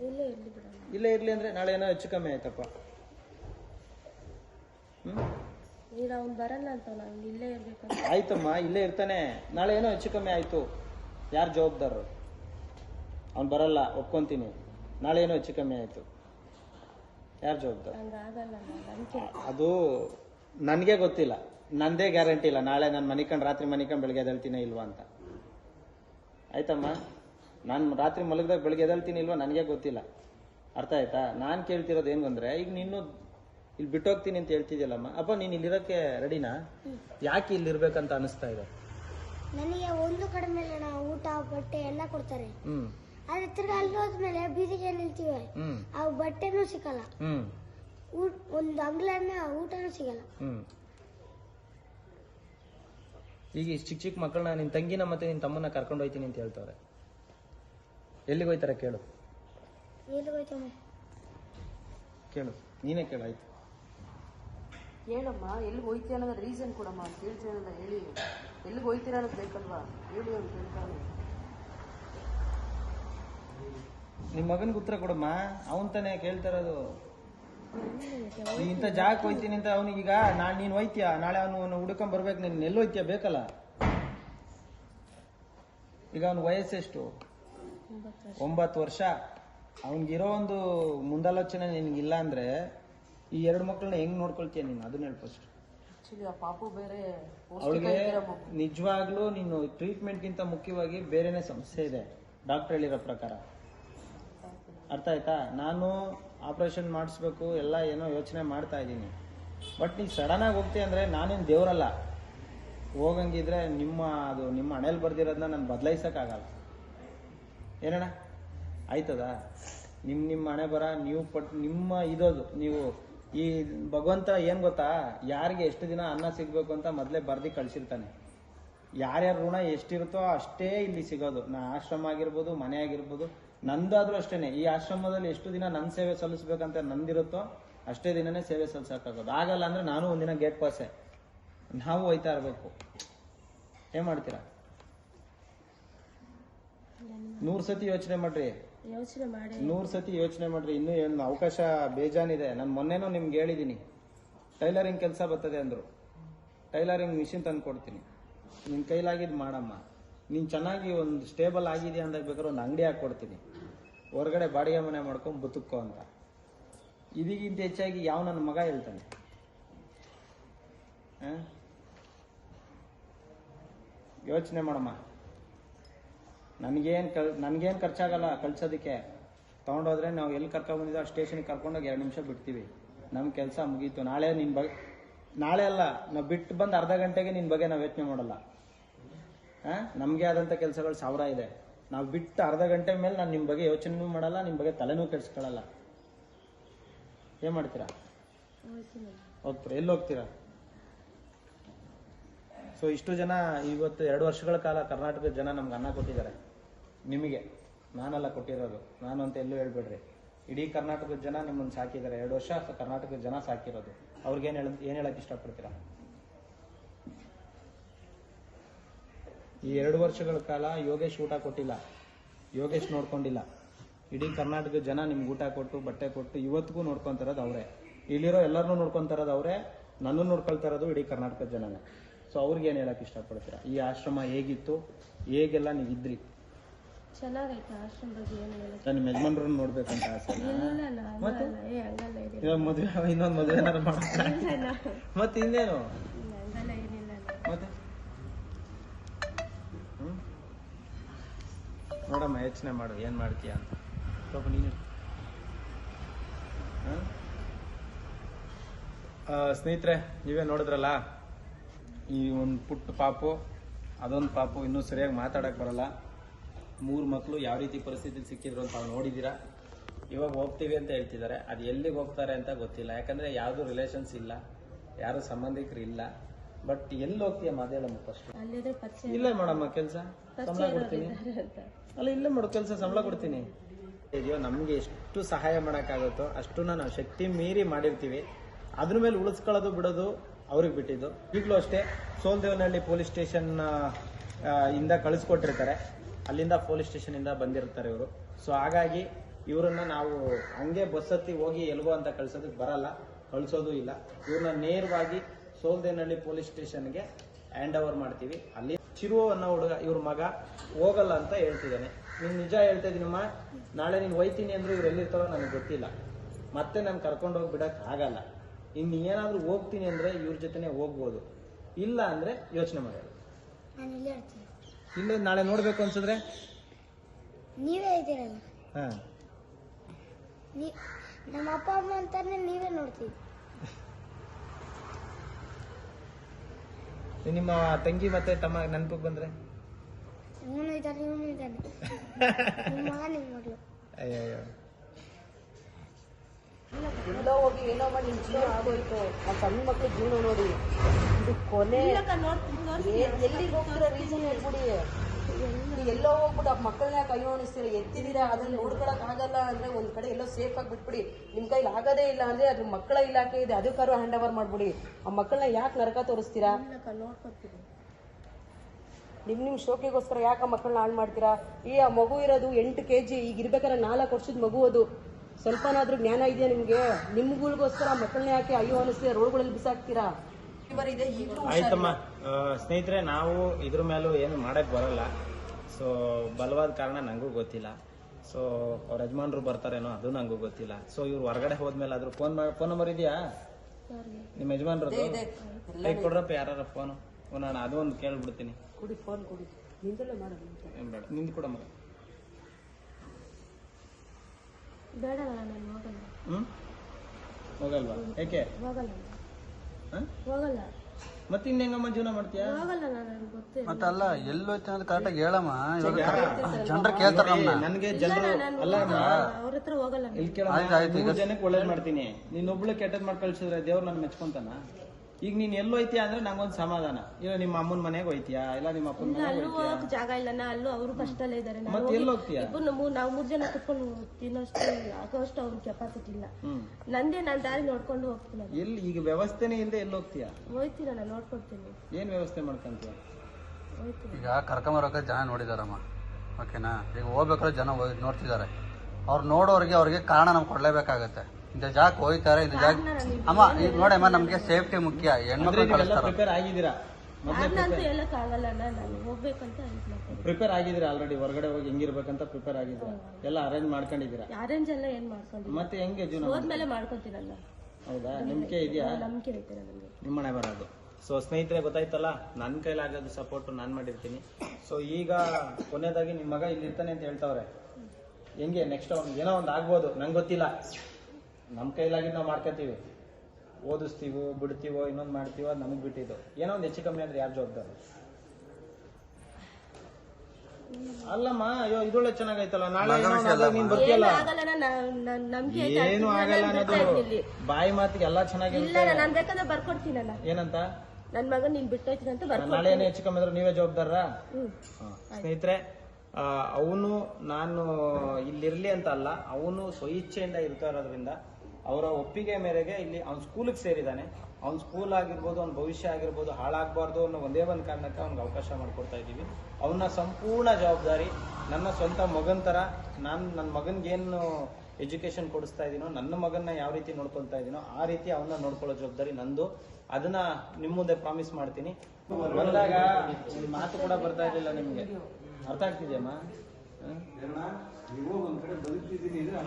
ಇಲ್ಲೇ ಇರ್ಲಿ ಅಂದ್ರೆ ಇಲ್ಲೇ ಇರಲಿ ಅಂದರೆ ನಾಳೆ ಏನೋ ಹೆಚ್ಚು ಕಮ್ಮಿ ಆಯ್ತಪ್ಪ. ಹ್ಮ್? ಆಯ್ತಮ್ಮ ಇಲ್ಲೇ ಇರ್ತಾನೆ. ನಾಳೆ ಏನೋ ಹೆಚ್ಚು ಕಮ್ಮಿ ಆಯ್ತು. ಯಾರು ಜವಾಬ್ದಾರರು? ಅವ್ನು ಬರಲ್ಲ ಒಪ್ಕೊಂತೀನಿ. ನಾಳೆ ಏನೋ ಹೆಚ್ಚು ಕಮ್ಮಿ ಆಯ್ತು. ಯಾರು ಜವಾಬ್ದಾರ? ಅದು ನನಗೆ ಗೊತ್ತಿಲ್ಲ. ನಂದೇ ಗ್ಯಾರಂಟಿ ಇಲ್ಲ. ನಾಳೆ ನಾನು ಮನಿಕೊಂಡು ರಾತ್ರಿ ಮನಿಕೊಂಡು ಬೆಳಗ್ಗೆ ಎದ್ದೇಳ್ತೀನಿ ಇಲ್ವಾ ಅಂತ. ಆಯ್ತಮ್ಮ? ನಾನು ರಾತ್ರಿ ಮಲಗಿದಾಗ ಬೆಳಗ್ಗೆ ಎದ್ದೇಳ್ತೀನಿ ಇಲ್ವಾ ನನಗೆ ಗೊತ್ತಿಲ್ಲ. ಅರ್ಥ ಆಯ್ತಾ? ನಾನು ಕೇಳ್ತಿರೋದು ಏನು ಅಂದರೆ ಈಗ ನೀನು ಇಲ್ಲಿ ಬಿಟ್ಟೋಗ್ತೀನಿ ಅಂತ ಹೇಳ್ತಿದ್ಯಲ್ಲಮ್ಮ? ಅಪ್ಪ ನೀನು ಇಲ್ಲಿರೋಕ್ಕೆ ರೆಡಿನಾ? ಯಾಕೆ ಇಲ್ಲಿ ಇರ್ಬೇಕಂತ ಅನಿಸ್ತಾ ಇದೆ? ನನಗೆ ಒಂದು ಕಡಿಮೆ ಇಲ್ಲ ಊಟ ಬಟ್ಟೆ ಎಲ್ಲ ಕೊಡ್ತಾರೆ. ಹ್ಞೂ ಆದ್ರೆ ತಿರ್ಗಾ ಅಲ್ಲಿ ಹೋದ್ಮೇಲೆ ಬೀದಿಗೆ ನಿಲ್ತೀವಿ ಹ್ಞೂ ಆ ಬಟ್ಟೆನೂ ಸಿಗಲ್ಲ. ಹ್ಞೂ ಊಟ ಒಂದು ಅಂಗ್ಲನ್ನ ಊಟನೂ ಸಿಗಲ್ಲ. ಹ್ಞೂ ಈಗ ಇಷ್ಟು ಚಿಕ್ಕ ಚಿಕ್ಕ ಮಕ್ಕಳನ್ನ ನಿನ್ನ ತಂಗಿನ ಮತ್ತೆ ನಿನ್ನ ತಮ್ಮನ್ನ ಕರ್ಕೊಂಡು ಹೋಯ್ತೀನಿ ಅಂತ ಹೇಳ್ತವ್ರೆ. ಎಲ್ಲಿಗೆ ಹೋಯ್ತಾರೆ ಕೇಳು. ಎಲ್ಲಿ ಹೋಯ್ತಮ್ಮ ಕೇಳು. ನೀನೇ ಕೇಳು ಆಯ್ತು. ಹೇಳಮ್ಮ ಎಲ್ಲಿಗೆ ಹೋಯ್ತೀಯ ಅನ್ನೋದು ರೀಸನ್ ಕೊಡಮ್ಮ ಅಂತ ಹೇಳ್ತೀರಲ್ಲ ಹೇಳಿ. ಎಲ್ಲಿಗೆ ಹೋಯ್ತೀರ ಅನ್ನೋದು ಬೇಕಲ್ವಾ? ಹೇಳಿ ಅವ್ನು ಹೇಳ್ತಾನೆ ನಿಮ್ಮ ಮಗನಿಗೆ ಉತ್ತರ ಕೊಡಮ್ಮ. ಅವನ್ ತಾನೇ ಕೇಳ್ತಾ ಇರೋದು. ನೀ ಇಂಥ ಜಾಗಕ್ಕೆ ಹೋಯ್ತೀನಿ ಅಂತ ಅವನಿಗೀಗ ನಾಳೆ ನೀನು ಹೋಯ್ತೀಯ? ನಾಳೆ ಅವನು ಹುಡ್ಕೊಂಡ್ ಬರ್ಬೇಕು. ನೀನು ಎಲ್ಲಿ ಹೋಯ್ತೀಯ? ಬೇಕಲ್ಲ? ಈಗ ಅವನ ವಯಸ್ಸೆಷ್ಟು? ಒಂಬತ್ತು ವರ್ಷ. ಅವನಿಗಿರೋ ಒಂದು ಮುಂದಾಲೋಚನೆ ನಿನಗಿಲ್ಲ ಅಂದ್ರೆ ಈ ಎರಡು ಮಕ್ಕಳನ್ನ ಹೆಂಗ್ ನೋಡ್ಕೊಳ್ತೀಯ ನೀನು? ಅದನ್ನ ಹೇಳಿ ಫಸ್ಟ್ ಅವಳಿಗೆ ನಿಜವಾಗ್ಲೂ ನೀನು ಟ್ರೀಟ್ಮೆಂಟ್ಗಿಂತ ಮುಖ್ಯವಾಗಿ ಬೇರೆನೇ ಸಮಸ್ಯೆ ಇದೆ. ಡಾಕ್ಟರ್ ಹೇಳಿರೋ ಪ್ರಕಾರ. ಅರ್ಥ ಆಯ್ತಾ? ನಾನು ಆಪರೇಷನ್ ಮಾಡಿಸ್ಬೇಕು, ಎಲ್ಲ ಏನೋ ಯೋಚನೆ ಮಾಡ್ತಾ ಇದ್ದೀನಿ. ಬಟ್ ನೀನು ಸಡನ್ನಾಗಿ ಹೋಗ್ತೀಯ ಅಂದರೆ ನಾನೇನು ದೇವರಲ್ಲ. ಹೋಗಂಗಿದ್ರೆ ನಿಮ್ಮ, ಅದು ನಿಮ್ಮ ಹಣೆಯಲ್ಲಿ ಬರ್ದಿರೋದನ್ನ ನಾನು ಬದಲಾಯಿಸೋಕ್ಕಾಗಲ್ಲ. ಏನಣ್ಣ? ಆಯ್ತದ? ನಿಮ್ಮ ನಿಮ್ಮ ಹಣೆ ಬರ, ನೀವು ಪಟ್, ನಿಮ್ಮ ಇರೋದು ನೀವು ಈ ಭಗವಂತ ಏನು ಗೊತ್ತಾ? ಯಾರಿಗೆ ಎಷ್ಟು ದಿನ ಅನ್ನ ಸಿಗಬೇಕು ಅಂತ ಮೊದಲೇ ಬರ್ದು ಕಳಿಸಿರ್ತಾನೆ. ಯಾರ್ಯಾರ ಋಣ ಎಷ್ಟಿರುತ್ತೋ ಅಷ್ಟೇ ಇಲ್ಲಿ ಸಿಗೋದು. ನಾ ಆಶ್ರಮ ಆಗಿರ್ಬೋದು, ಮನೆ ಆಗಿರ್ಬೋದು ನಂದಾದ್ರೂ ಅಷ್ಟೇನೆ ಈ ಆಶ್ರಮದಲ್ಲಿ ಎಷ್ಟು ದಿನ ನನ್ನ ಸೇವೆ ಸಲ್ಲಿಸ್ಬೇಕಂತ ನಂದಿರುತ್ತೋ ಅಷ್ಟೇ ದಿನನೇ ಸೇವೆ ಸಲ್ಲಿಸಕ್ಕಾಗೋದು. ಆಗಲ್ಲ ಅಂದ್ರೆ ನಾನು ಒಂದಿನ ಗೇಟ್ ಪಾಸೆ. ನಾವು ಹೋಯ್ತಾ ಇರಬೇಕು. ಏನ್ ಮಾಡ್ತೀರಾ? ನೂರ್ ಸತಿ ಯೋಚನೆ ಮಾಡ್ರಿ. ನೂರ್ ಸತಿ ಯೋಚನೆ ಮಾಡ್ರಿ. ಇನ್ನೂ ಏನು ಅವಕಾಶ ಬೇಜಾನಿದೆ. ನಾನು ಮೊನ್ನೆನೂ ನಿಮ್ಗೆ ಹೇಳಿದ್ದೀನಿ ಟೈಲರಿಂಗ್ ಕೆಲಸ ಬರ್ತದೆ ಅಂದ್ರು. ಟೈಲರಿಂಗ್ ಮಿಷಿನ್ ತಂದು ಕೊಡ್ತೀನಿ ನಿಮ್ಮ ಕೈಲಾಗಿದ್ ಮಾಡಮ್ಮ. ನೀನ್ ಚೆನ್ನಾಗಿ ಒಂದು ಸ್ಟೇಬಲ್ ಆಗಿದೆಯಾ ಅಂದಾಗ ಬೇಕಾದ್ರೆ ಒಂದು ಅಂಗಡಿ ಹಾಕ್ಕೊಡ್ತೀನಿ. ಹೊರಗಡೆ ಬಾಡಿಗೆ ಮನೆ ಮಾಡ್ಕೊಂಡು ಬದುಕೋ ಅಂತ. ಇದಿಗಿಂತ ಹೆಚ್ಚಾಗಿ ಯಾವ ನನ್ನ ಮಗ ಹೇಳ್ತಾನೆ? ಯೋಚನೆ ಮಾಡಮ್ಮ. ನನಗೇನು ಕಲ್ ನನಗೇನು ಖರ್ಚಾಗಲ್ಲ ಕಳ್ಸೋದಕ್ಕೆ. ತೊಗೊಂಡೋದ್ರೆ ನಾವು ಎಲ್ಲಿ ಕರ್ಕೊಂಡ್ ಬಂದಿದ್ದೋ ಆ ಸ್ಟೇಷನ್ಗೆ ಕರ್ಕೊಂಡೋಗಿ ಎರಡು ನಿಮಿಷ ಬಿಡ್ತೀವಿ. ನಮ್ಮ ಕೆಲಸ ಮುಗೀತು. ನಾಳೆ ನಿನ್ನ ಬಗ್ಗೆ ನಾಳೆ ಅಲ್ಲ, ನಾವು ಬಿಟ್ಟು ಬಂದು ಅರ್ಧ ಗಂಟೆಗೆ ನಿನ್ನ ಬಗ್ಗೆ ನಾವು ಯೋಚನೆ ಮಾಡಲ್ಲ. ನಮಗೆ ಆದಂಥ ಕೆಲಸಗಳು ಸಾವಿರ ಇದೆ. ನಾವು ಬಿಟ್ಟು ಅರ್ಧ ಗಂಟೆ ಮೇಲೆ ನಾನು ನಿಮ್ಮ ಬಗ್ಗೆ ಯೋಚನೆ ಮಾಡಲ್ಲ ನಿಮ್ಮ ಬಗ್ಗೆ ತಲೆನೂ ಕೆಡಿಸ್ಕೊಳ್ಳಲ್ಲ ಏನು ಮಾಡ್ತೀರಾ? ಹೋಗ್ತೀರಾ? ಎಲ್ಲಿ ಹೋಗ್ತೀರಾ? ಸೊ ಇಷ್ಟು ಜನ ಇವತ್ತು ಎರಡು ವರ್ಷಗಳ ಕಾಲ ಕರ್ನಾಟಕದ ಜನ ನಮ್ಗೆ ಅನ್ನ ಕೊಟ್ಟಿದ್ದಾರೆ. ನಿಮಗೆ. ನಾನೆಲ್ಲ ಕೊಟ್ಟಿರೋದು. ನಾನು ಅಂತ ಎಲ್ಲೂ ಹೇಳ್ಬೇಡ್ರಿ. ಇಡೀ ಕರ್ನಾಟಕದ ಜನ ನಿಮ್ಮನ್ನು ಸಾಕಿದ್ದಾರೆ. ಎರಡು ವರ್ಷ ಕರ್ನಾಟಕದ ಜನ ಸಾಕಿರೋದು. ಅವ್ರಿಗೇನು ಹೇಳ, ಏನು ಹೇಳಕ್ಕೆ ಇಷ್ಟಪಡ್ತೀರಾ? ಈ ಎರಡು ವರ್ಷಗಳ ಕಾಲ ಯೋಗೇಶ್ ಊಟ ಕೊಟ್ಟಿಲ್ಲ. ಯೋಗೇಶ್ ನೋಡ್ಕೊಂಡಿಲ್ಲ. ಇಡೀ ಕರ್ನಾಟಕದ ಜನ ನಿಮ್ಗೆ ಊಟ ಕೊಟ್ಟು ಬಟ್ಟೆ ಕೊಟ್ಟು ಇವತ್ತಿಗೂ ನೋಡ್ಕೊಂತಾರದು ಅವರೇ. ಇಲ್ಲಿರೋ ಎಲ್ಲರನ್ನೂ ನೋಡ್ಕೊಂತಾರದು ಅವರೇ. ನನ್ನನ್ನು ನೋಡ್ಕೊಳ್ತಾ ಇರೋದು ಇಡೀ ಕರ್ನಾಟಕದ ಜನನೇ. ಸೊ ಅವ್ರಿಗೆ ಏನು ಹೇಳಕ್ ಇಷ್ಟಪಡ್ತೀರಾ? ಈ ಆಶ್ರಮ ಹೇಗಿತ್ತು? ಹೇಗೆಲ್ಲ ನೀವು ಇದ್ರಿ? ಚೆನ್ನಾಗೈತೆ ಆಶ್ರಮ ಬಗ್ಗೆ ಏನು ಹೇಳ ನಾನು ನಿಮ್ಮ ಯಜಮಾನ್ರನ್ನ ನೋಡ್ಬೇಕಂತ ಆಸೆ ಇಲ್ಲ ಹಂಗಲ್ಲ ಇದೆ ಇವಾಗ ಮದುವೆ ಇನ್ನೊಂದು ಮದುವೆ ಏನಾರು ಮಾಡ್ತಾರೆ? ಮತ್ತೆ ಇನ್ನೇನು ಹಂಗಲ್ಲ ಏನಿಲ್ಲ ನಾ. ಮತ್ತೆ ಹ್ಮ್? ನೋಡಮ್ಮ, ಯೋಚನೆ ಮಾಡು, ಏನು ಮಾಡ್ತೀಯ ಅಂತ. ಸ್ವಲ್ಪ ನೀನು ಸ್ನೇಹಿತರೆ, ನೀವೇ ನೋಡಿದ್ರಲ್ಲ, ಈ ಒಂದು ಪುಟ್ಟ ಪಾಪು, ಅದೊಂದು ಪಾಪು ಇನ್ನೂ ಸರಿಯಾಗಿ ಮಾತಾಡಕ್ಕೆ ಬರಲ್ಲ. ಮೂರು ಮಕ್ಕಳು ಯಾವ ರೀತಿ ಪರಿಸ್ಥಿತಿ ಸಿಕ್ಕಿದ್ರು ಅಂತ ಅವ್ರು ನೋಡಿದ್ದೀರಾ ಇವಾಗ ಹೋಗ್ತೀವಿ ಅಂತ ಹೇಳ್ತಿದ್ದಾರೆ. ಅದು ಎಲ್ಲಿಗೆ ಹೋಗ್ತಾರೆ ಅಂತ ಗೊತ್ತಿಲ್ಲ. ಯಾಕಂದರೆ ಯಾವುದು ರಿಲೇಷನ್ಸ್ ಇಲ್ಲ, ಯಾರು ಸಂಬಂಧಿಕರು ಇಲ್ಲ. ಬಟ್ ಎಲ್ಲಿ ಹೋಗ್ತೀಯ ಮಾದೇಳಮ್ಮ ಫಸ್ಟ್ ಇಲ್ಲೇ ಮಾಡಮ್ಮ ಕೆಲಸ? ಸಂಬಳ ಕೊಡ್ತೀನಿ? ಅಲ್ಲ ಇಲ್ಲೇ ಮಾಡೋ ಕೆಲಸ ಸಂಬಳ ಕೊಡ್ತೀನಿ. ಇದೆಯೋ ನಮಗೆ ಎಷ್ಟು ಸಹಾಯ ಮಾಡೋಕ್ಕಾಗುತ್ತೋ ಅಷ್ಟು ನಾವು ಶಕ್ತಿ ಮೀರಿ ಮಾಡಿರ್ತೀವಿ. ಅದ್ರ ಮೇಲೆ ಉಳಿಸ್ಕೊಳ್ಳೋದು ಬಿಡೋದು ಅವ್ರಿಗೆ ಬಿಟ್ಟಿದ್ದು. ಈಗಲೂ ಅಷ್ಟೇ ಸೋಲ್ದೇವನಹಳ್ಳಿ ಪೊಲೀಸ್ ಸ್ಟೇಷನ್ ಇಂದ ಕಳಿಸ್ಕೊಟ್ಟಿರ್ತಾರೆ. ಅಲ್ಲಿಂದ ಪೊಲೀಸ್ ಸ್ಟೇಷನ್ ಇಂದ ಬಂದಿರ್ತಾರೆ ಇವರು. ಸೊ ಹಾಗಾಗಿ ಇವರನ್ನ ನಾವು ಹಂಗೆ ಬಸ್ ಹತ್ತಿ ಹೋಗಿ ಎಲ್ಗೋ ಅಂತ ಕಳ್ಸೋದಕ್ಕೆ ಬರಲ್ಲ. ಕಳಿಸೋದು ಇಲ್ಲ. ಇವ್ರನ್ನ ನೇರವಾಗಿ ಸೋಲ್ದೇನಹಳ್ಳಿ ಪೊಲೀಸ್ ಸ್ಟೇಷನ್ಗೆ ಹ್ಯಾಂಡ್ ಓವರ್ ಮಾಡ್ತೀವಿ. ಅಲ್ಲಿ ಚಿರು ಅನ್ನೋ ಹುಡುಗ ಇವ್ರ ಮಗ ಹೋಗಲ್ಲ ಅಂತ ಹೇಳ್ತಿದ್ದಾನೆ. ನೀನು ನಿಜ ಹೇಳ್ತಾ ಇದೀನಮ್ಮ ನಾಳೆ ನೀನು ಹೋಯ್ತೀನಿ ಅಂದ್ರೆ ಇವ್ರು ಎಲ್ಲಿರ್ತಾರೋ ನನಗೆ ಗೊತ್ತಿಲ್ಲ. ಮತ್ತೆ ನಾನು ಕರ್ಕೊಂಡು ಹೋಗಿ ಬಿಡಕ್ ಆಗಲ್ಲ. ಇನ್ನು ಏನಾದ್ರೂ ಹೋಗ್ತೀನಿ ಅಂದ್ರೆ ಇವ್ರ ಜೊತೆನೆ ಹೋಗ್ಬೋದು. ಇಲ್ಲ ಅಂದ್ರೆ ಯೋಚನೆ ಮಾಡೋದು ಇಲ್ಲ ನಾಳೆ ನೋಡ್ಬೇಕು ಅನ್ಸಿದ್ರೆ? ನೀವೇ ಇದ್ದೀರಲ್ಲ? ಹಾ. ನೀ ನಮ್ಮ ಅಪ್ಪ ಅಮ್ಮ ಅಂತಾನೆ ನೀವೇ ನೋಡ್ತೀವಿ ನಿಮ್ಮ ತಂಗಿ ಮತ್ತೆ ತಮ್ಮ ನೆನಪಿಗೆ ಬಂದ್ರೆ? ಇವನು ಇದ್ದಾನೆ ಇವನು ಇದ್ದಾನೆ. ನಿಮ್ಮ ಮಗ ನಿಮ್ಮ ಮಗಳು. ಅಯ್ಯಯ್ಯೋ. ಎಲ್ಲೋ ಹೋಗಿ ಏನೋ ಮಾಡಿ ನಿಮ್ ಜೀವನ ಆಗೋಯ್ತು. ಆ ಸಣ್ಣ ಮಕ್ಳು ಜೀವನ ನೋಡಿ. ಇದು ಕೊನೆ. ಎಲ್ಲಿಗೆ ಹೋಗ್ತಿರೋ ರೀಸನ್ ಹೇಳ್ಬಿಡಿ. ಎಲ್ಲೋ ಹೋಗ್ಬಿಟ್ಟು ಆ ಮಕ್ಕಳನ್ನ ಕೈಯೋಣಿಸ್ತೀರ ಅನಿಸ್ತೀರ ಎತ್ತಿದ್ದೀರಾ? ಅದನ್ನ ನೋಡ್ಕೊಳಕ್ ಆಗಲ್ಲ ಅಂದ್ರೆ ಒಂದ್ ಕಡೆ ಎಲ್ಲೋ ಸೇಫ್ ಆಗಿ ಬಿಟ್ಬಿಡಿ. ನಿಮ್ ಕೈಲಿ ಆಗೋದೇ ಇಲ್ಲ ಅಂದ್ರೆ ಅದು ಮಕ್ಕಳ ಇಲಾಖೆ ಇದೆ ಅದಕ್ಕಾರು ಹ್ಯಾಂಡ್ ಓವರ್ ಮಾಡ್ಬಿಡಿ. ಆ ಮಕ್ಕಳನ್ನ ಯಾಕೆ ನರಕ ತೋರಿಸ್ತೀರಾ? ನಿಮ್ ನಿಮ್ ಶೋಕಿಗೋಸ್ಕರ ಯಾಕೆ ಆ ಮಕ್ಕಳನ್ನ ಹಾಳು ಮಾಡ್ತೀರಾ? ಈ ಆ ಮಗು ಇರೋದು ಎಂಟು ಕೆ ಜಿ ಈಗ ಇರ್ಬೇಕಾದ್ರೆ ನಾಲ್ಕು ವರ್ಷದ ಮಗು ಅದು. ಸ್ವಲ್ಪನಾದ್ರೂ ಜ್ಞಾನ ಇದೆಯಾ ನಿಮ್ಗೆ? ನಿಮ್ಗಳಿಗೋಸ್ಕರ ಮಕ್ಕಳನ್ನ ಯಾಕೆ ಅಯ್ಯೋ ಅನಿಸ್ತೀರಾ ರೋಡ್ಗಳಲ್ಲಿ ಬಿಸಾಕ್ತೀರಾ? ಆಯ್ತಮ್ಮ. ಸ್ನೇಹಿತರೆ ನಾವು ಇದ್ರ ಮೇಲೂ ಏನು ಮಾಡಕ್ ಬರಲ್ಲ. ಸೊ ಬಲವಾದ ಕಾರಣ ನನಗೂ ಗೊತ್ತಿಲ್ಲ. ಸೊ ಅವ್ರ ಯಜಮಾನ್ರು ಬರ್ತಾರೇನೋ ಅದು ನಂಗೂ ಗೊತ್ತಿಲ್ಲ. ಸೊ ಇವ್ರು ಹೊರಗಡೆ ಹೋದ್ಮೇಲೆ ಆದ್ರೂ ಫೋನ್ ಫೋನ್ ನಂಬರ್ ಇದೆಯಾ? ನಿಮ್ಮ ಯಜಮಾನ್ರು ಕೈ ಕೊಡ್ರಪ್ಪ ಯಾರ ಫೋನು ನಾನು ಅದು ಒಂದು ಕೇಳ್ಬಿಡ್ತೀನಿ. ಕುಡಿ ಫೋನ್ ಕುಡಿ. ನಿಂದಲೇ ಮಾಡೋದು ಏನ್ ಬೇಡ ನಿಂದು ಕೊಡಮ್ಮ ಬೇಡ ನಾನು ಹೋಗಲ್ಲ. ಹ್ಮ್? ಹೋಗಲ್ವಾ? ಏಕೆ? ಹೋಗಲ್ಲ. ಹ? ಹೋಗಲ್ಲ. ಮತ್ತೆ ಇನ್ನು ಹೆಂಗಮ್ಮ ಜೀವನ ಮಾಡ್ತೀಯಾ? ಹೋಗಲ್ಲ ನಾನು ನನಗೆ ಗೊತ್ತೇ ಮತ್ತೆ ಅಲ್ಲ ಎಲ್ಲೋಯ್ತು ಅಂತ ಕರೆಕ್ಟಾಗಿ ಹೇಳಮ್ಮ. ಇವಾಗ ಜನರು ಕೇಳ್ತಾರ ನಮ್ಮನ್ನ ನನಗೆ ಜನರು ಅಲ್ಲ ಅವ್ರ ಹತ್ರ ಹೋಗಲ್ಲ ನಾನು. ಇಲ್ಲಿ ಕೇಳಮ್ಮ ಮೂರ್ ಜನಕ್ಕೆ ಒಳ್ಳೇದ್ ಮಾಡ್ತೀನಿ. ನೀನೊಬ್ಳು ಕೆಟ್ಟದ್ ಮಾಡಿ ಕಳ್ಸಿದ್ರೆ ದೇವ್ರು ನನ್ ಮೆಚ್ಕೊಂತಾನ? ಈಗ ನೀನ್ ಎಲ್ಲೋ ಹೋಯ್ತೀಯ ಅಂದ್ರೆ ನಂಗೊಂದು ಸಮಾಧಾನ. ಇಲ್ಲ ನಿಮ್ಮ ಅಮ್ಮನ ಮನೆಗೆ ಹೋಯ್ತೀಯಾ? ಇಲ್ಲ ನಿಮ್ಮ ಅಪ್ಪನ ಇಲ್ಲ, ಮನೆಗೆ ಅಲ್ಲೂ ಹೋಗಕ್ ಜಾಗ ಇಲ್ಲ ನಾ ಅಲ್ಲೂ ಅವರು ಕಷ್ಟಲ್ಲೇ ಇದಾರೆ. ನಾವು ಮತ್ತೆ ಎಲ್ಲಿ ಹೋಗ್ತೀಯ? ಇಬ್ಬರು ನಾವು ನಾವು ಮೂರ್ ಜನ ಕುತ್ಕೊಂಡು ತಿನ್ನೋಷ್ಟು ಆಗೋಷ್ಟು ಅವ್ರ ಕೆಪಾಸಿಟಿ ಇಲ್ಲ. ಹ್ಮ್. ನಂದೇ ನಾನು ದಾರಿ ನೋಡ್ಕೊಂಡು ಹೋಗ್ತೀನಿ. ಎಲ್ಲಿ ಈಗ ವ್ಯವಸ್ಥೆನೇ ಇಲ್ಲದೆ ಎಲ್ಲಿ ಹೋಗ್ತೀಯಾ? ಹೋಯ್ತೀನಿ ನಾನು ನೋಡ್ಕೊಡ್ತೀನಿ. ಏನ್ ವ್ಯವಸ್ಥೆ ಮಾಡ್ಕೊಂತೀಯ? ಹೋಯ್ತೀನಿ ಈಗ ಕರ್ಕೊಂಬರೋಕೆ ಜನ ನೋಡಿದಾರಮ್ಮ. ಓಕೆನಾ ಈಗ ಹೋಗ್ಬೇಕಾದ್ರೆ ಜನ ಹೋಗಿ ನೋಡ್ತಿದ್ದಾರೆ ಅವ್ರು ನೋಡೋರಿಗೆ ಅವ್ರಿಗೆ ಕಾರಣ ನಾವು ಕೊಡ್ಲೇಬೇಕಾಗತ್ತೆ. ಇಂಥ ಜಾಗಕ್ಕೆ ಹೋಯ್ತಾರೆ ಇಂಥ ಜಾಗ ಅಮ್ಮ ಈಗ ನೋಡಮ್ಮ ನಮ್ಗೆ ಸೇಫ್ಟಿ ಮುಖ್ಯ. ಹೆಣ್ಮಕ್ಳು ನೀವೆಲ್ಲ ಪ್ರಿಪೇರ್ ಆಗಿದ್ದೀರಾ? ನಾನು ಹೋಗ್ಬೇಕಂತ ಪ್ರಿಪೇರ್ ಆಗಿದ್ದೀರಾ ಆಲ್ರೆಡಿ ಹೊರಗಡೆ ಹೋಗಿ ಹೆಂಗಿರ್ಬೇಕಂತ ಪ್ರಿಪೇರ್ ಆಗಿದ್ದೀರಾ? ಎಲ್ಲ ಅರೇಂಜ್ ಮಾಡ್ಕೊಂಡಿದ್ದೀರಾ? ಅರೇಂಜ್ ಎಲ್ಲ ಏನ್ ಮಾಡ್ಕೊಂಡಿಲ್ಲ. ಮತ್ತೆ ಹೆಂಗೆ ಜೀವನ ಹೋದ್ಮೇಲೆ ಮಾಡ್ಕೊಂತೀನಲ್ಲ. ಹೌದಾ? ನಂಬಿಕೆ ಇದೆಯಾ? ನಿಮ್ಮ ಐತೆ ನನಗೆ ನಿಮ್ಮನೆ ಬರೋದು. ಸೊ ಸ್ನೇಹಿತರೆ ಗೊತ್ತಾಯ್ತಲ್ಲ? ನನ್ನ ಆಗೋದು ಸಪೋರ್ಟ್ ನಾನು ಮಾಡಿರ್ತೀನಿ. ಸೊ ಈಗ ಕೊನೆಯದಾಗಿ ನಿಮ್ಮ ಮಗ ಇಲ್ಲಿ ಇರ್ತಾನೆ ಅಂತ ಹೇಳ್ತಾವ್ರೆ. ಹೆಂಗೆ? ನೆಕ್ಸ್ಟ್ ಅವ್ನು ಏನೋ ಒಂದು ಆಗ್ಬೋದು. ನಂಗೆ ಗೊತ್ತಿಲ್ಲ. ನಮ್ಮ ಕೈಲಾಗಿ ನಾವು ಮಾಡ್ಕೋತೀವಿ ಓದಿಸ್ತೀವೋ ಬಿಡ್ತೀವೋ ಇನ್ನೊಂದು ಮಾಡ್ತೀವೋ ಅದು ನಮಗೆ ಬಿಟ್ಟಿದ್ದು. ಏನೋ ಒಂದು ಹೆಚ್ಚು ಕಮ್ಮಿ ಅಂದ್ರೆ ಯಾರು ಜವಾಬ್ದಾರಿ? ಅಲ್ಲಮ್ಮ ಅಯ್ಯೋ ಇದೊಳ್ಳೆ ಚೆನ್ನಾಗೈತಲ್ಲ ನಾಳೆ ಏನೋ ನೀನ್ ಬರ್ತೀಯಲ್ಲ? ಆಗಲ್ಲ ನಾನು ನಂಬಿಕೆ ಐತೆ ಏನು ಆಗಲ್ಲ ಅನ್ನೋದು ಬಾಯಿ ಮಾತಿಗೆ ಎಲ್ಲ ಇಲ್ಲ ಚೆನ್ನಾಗಿರುತ್ತೆ ನಾನು ಬೇಕಾದ್ರೆ ಬರ್ಕೊಡ್ತೀನಲ್ಲ ಏನಂತ? ನನ್ ಮಗ ನೀನ್ ಬಿಟ್ಟೋಯ್ತೀನಿ ಅಂತ ಬರ್ಕೊ ನಾಳೆ ಏನೋ ಹೆಚ್ಚು ಕಮ್ಮಿ ಅಂದ್ರೆ ನೀವೇ ಜವಾಬ್ದಾರ ಸ್ನೇಹಿತರೆ ಅವನು ನಾನು ಇಲ್ಲಿರ್ಲಿ ಅಂತ ಅಲ್ಲ ಅವನು ಸ್ವಇಚ್ಛೆಯಿಂದ ಇರ್ತಾ ಇರೋದ್ರಿಂದ ಅವರ ಒಪ್ಪಿಗೆ ಮೇರೆಗೆ ಇಲ್ಲಿ ಅವ್ನ ಸ್ಕೂಲಿಗೆ ಸೇರಿದ್ದಾನೆ ಅವ್ನ ಸ್ಕೂಲ್ ಆಗಿರ್ಬೋದು, ಅವ್ನ ಭವಿಷ್ಯ ಆಗಿರ್ಬೋದು, ಹಾಳಾಗಬಾರ್ದು ಅನ್ನೋ ಒಂದೇ ಒಂದು ಕಾರಣಕ್ಕೆ ಅವ್ನಿಗೆ ಅವಕಾಶ ಮಾಡಿಕೊಡ್ತಾ ಇದ್ದೀವಿ. ಅವನ ಸಂಪೂರ್ಣ ಜವಾಬ್ದಾರಿ ನನ್ನ ಸ್ವಂತ ಮಗನ ಥರ ನಾನು ನನ್ನ ಮಗನಿಗೇನು ಎಜುಕೇಷನ್ ಕೊಡಿಸ್ತಾ ಇದ್ದೀನೋ ನನ್ನ ಮಗನ್ನ ಯಾವ ರೀತಿ ನೋಡ್ಕೊಳ್ತಾ ಇದ್ದೀನೋ ಆ ರೀತಿ ಅವನ್ನ ನೋಡ್ಕೊಳ್ಳೋ ಜವಾಬ್ದಾರಿ ನಂದು. ಅದನ್ನ ನಿಮ್ಮ ಮುಂದೆ ಪ್ರಾಮಿಸ್ ಮಾಡ್ತೀನಿ. ಬಂದಾಗ ಒಂದ್ ಮಾತು ಕೂಡ ಬರ್ತಾ ಇರಲಿಲ್ಲ ನಿಮ್ಗೆ. ಅರ್ಥ ಆಗ್ತಿದ್ಯಮ್ಮ ಹ?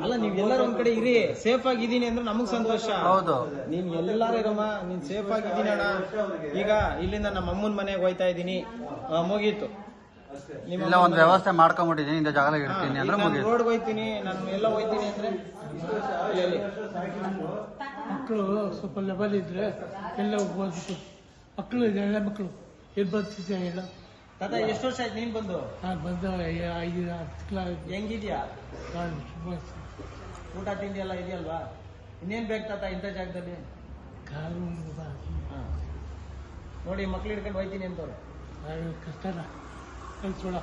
ಅಲ್ಲ ನೀವ್ ಎಲ್ಲಾರು ಒಂದ್ ಕಡೆ ಇರಿ. ಸೇಫ್ ಆಗಿದ್ದೀನಿ ಅಂದ್ರೆ ನಮಗ್ ಸಂತೋಷ. ಹೌದು. ನೀನ್ ಎಲ್ಲಾರು ಇರಮ್ಮ ನೀನ್ ಸೇಫ್ ಆಗಿದ್ದೀನಿ ಅಣ್ಣ. ಈಗ ಇಲ್ಲಿಂದ ನಮ್ಮ ಅಮ್ಮನ ಮನೆಗೆ ಹೋಯ್ತಾ ಇದ್ದೀನಿ ಆ, ಮುಗೀತು. ನಿಮ್ಮ ಇಲ್ಲ ಒಂದು ವ್ಯವಸ್ಥೆ ಮಾಡ್ಕೊಂಡ್ಬಿಟ್ಟಿದ್ದೀನಿ ಇಂದ ಜಾಗದಾಗ ಇರ್ತೀನಿ ಅಂದ್ರೆ ಮುಗಿ ರೋಡ್ ಹೋಯ್ತೀನಿ. ನಾನು ಎಲ್ಲ ಹೋಯ್ತೀನಿ ಅಂದ್ರೆ ಮಕ್ಕಳು ಸ್ವಲ್ಪ ಲೆವೆಲ್ ಇದ್ರೆ ಎಲ್ಲ ಹೋಗ್ಬೋದು. ಮಕ್ಕಳು ಎಲ್ಲ ಮಕ್ಕಳು. ಎಲ್ಲಿ ಬರ್ತಿದ್ದೆ ಎಲ್ಲ ತಾತ ಎಷ್ಟು ವರ್ಷ ಆಯ್ತು ನೀನ್ ಬಂದು? ನಾನು ಬಂದ ಐದು ಹತ್ತು ಕ್ಲಾಸ್ ಹೆಂಗಿದ್ಯಾ? ನಾನು ತುಂಬ ಊಟ ತಿಂಡಿ ಎಲ್ಲ ಇದೆಯಲ್ವಾ? ಇನ್ನೇನ್ ಬೇಕು ತಾತ ಇಂಥ ಜಾಗದಲ್ಲಿ? ಹಾ. ನೋಡಿ ಮಕ್ಳು ಹಿಡ್ಕೊಂಡು ಹೋಯ್ತೀನಿ ಅಂತವ್ರು. ಕಷ್ಟನ ಕಲ್ಸ್ಬೇಡ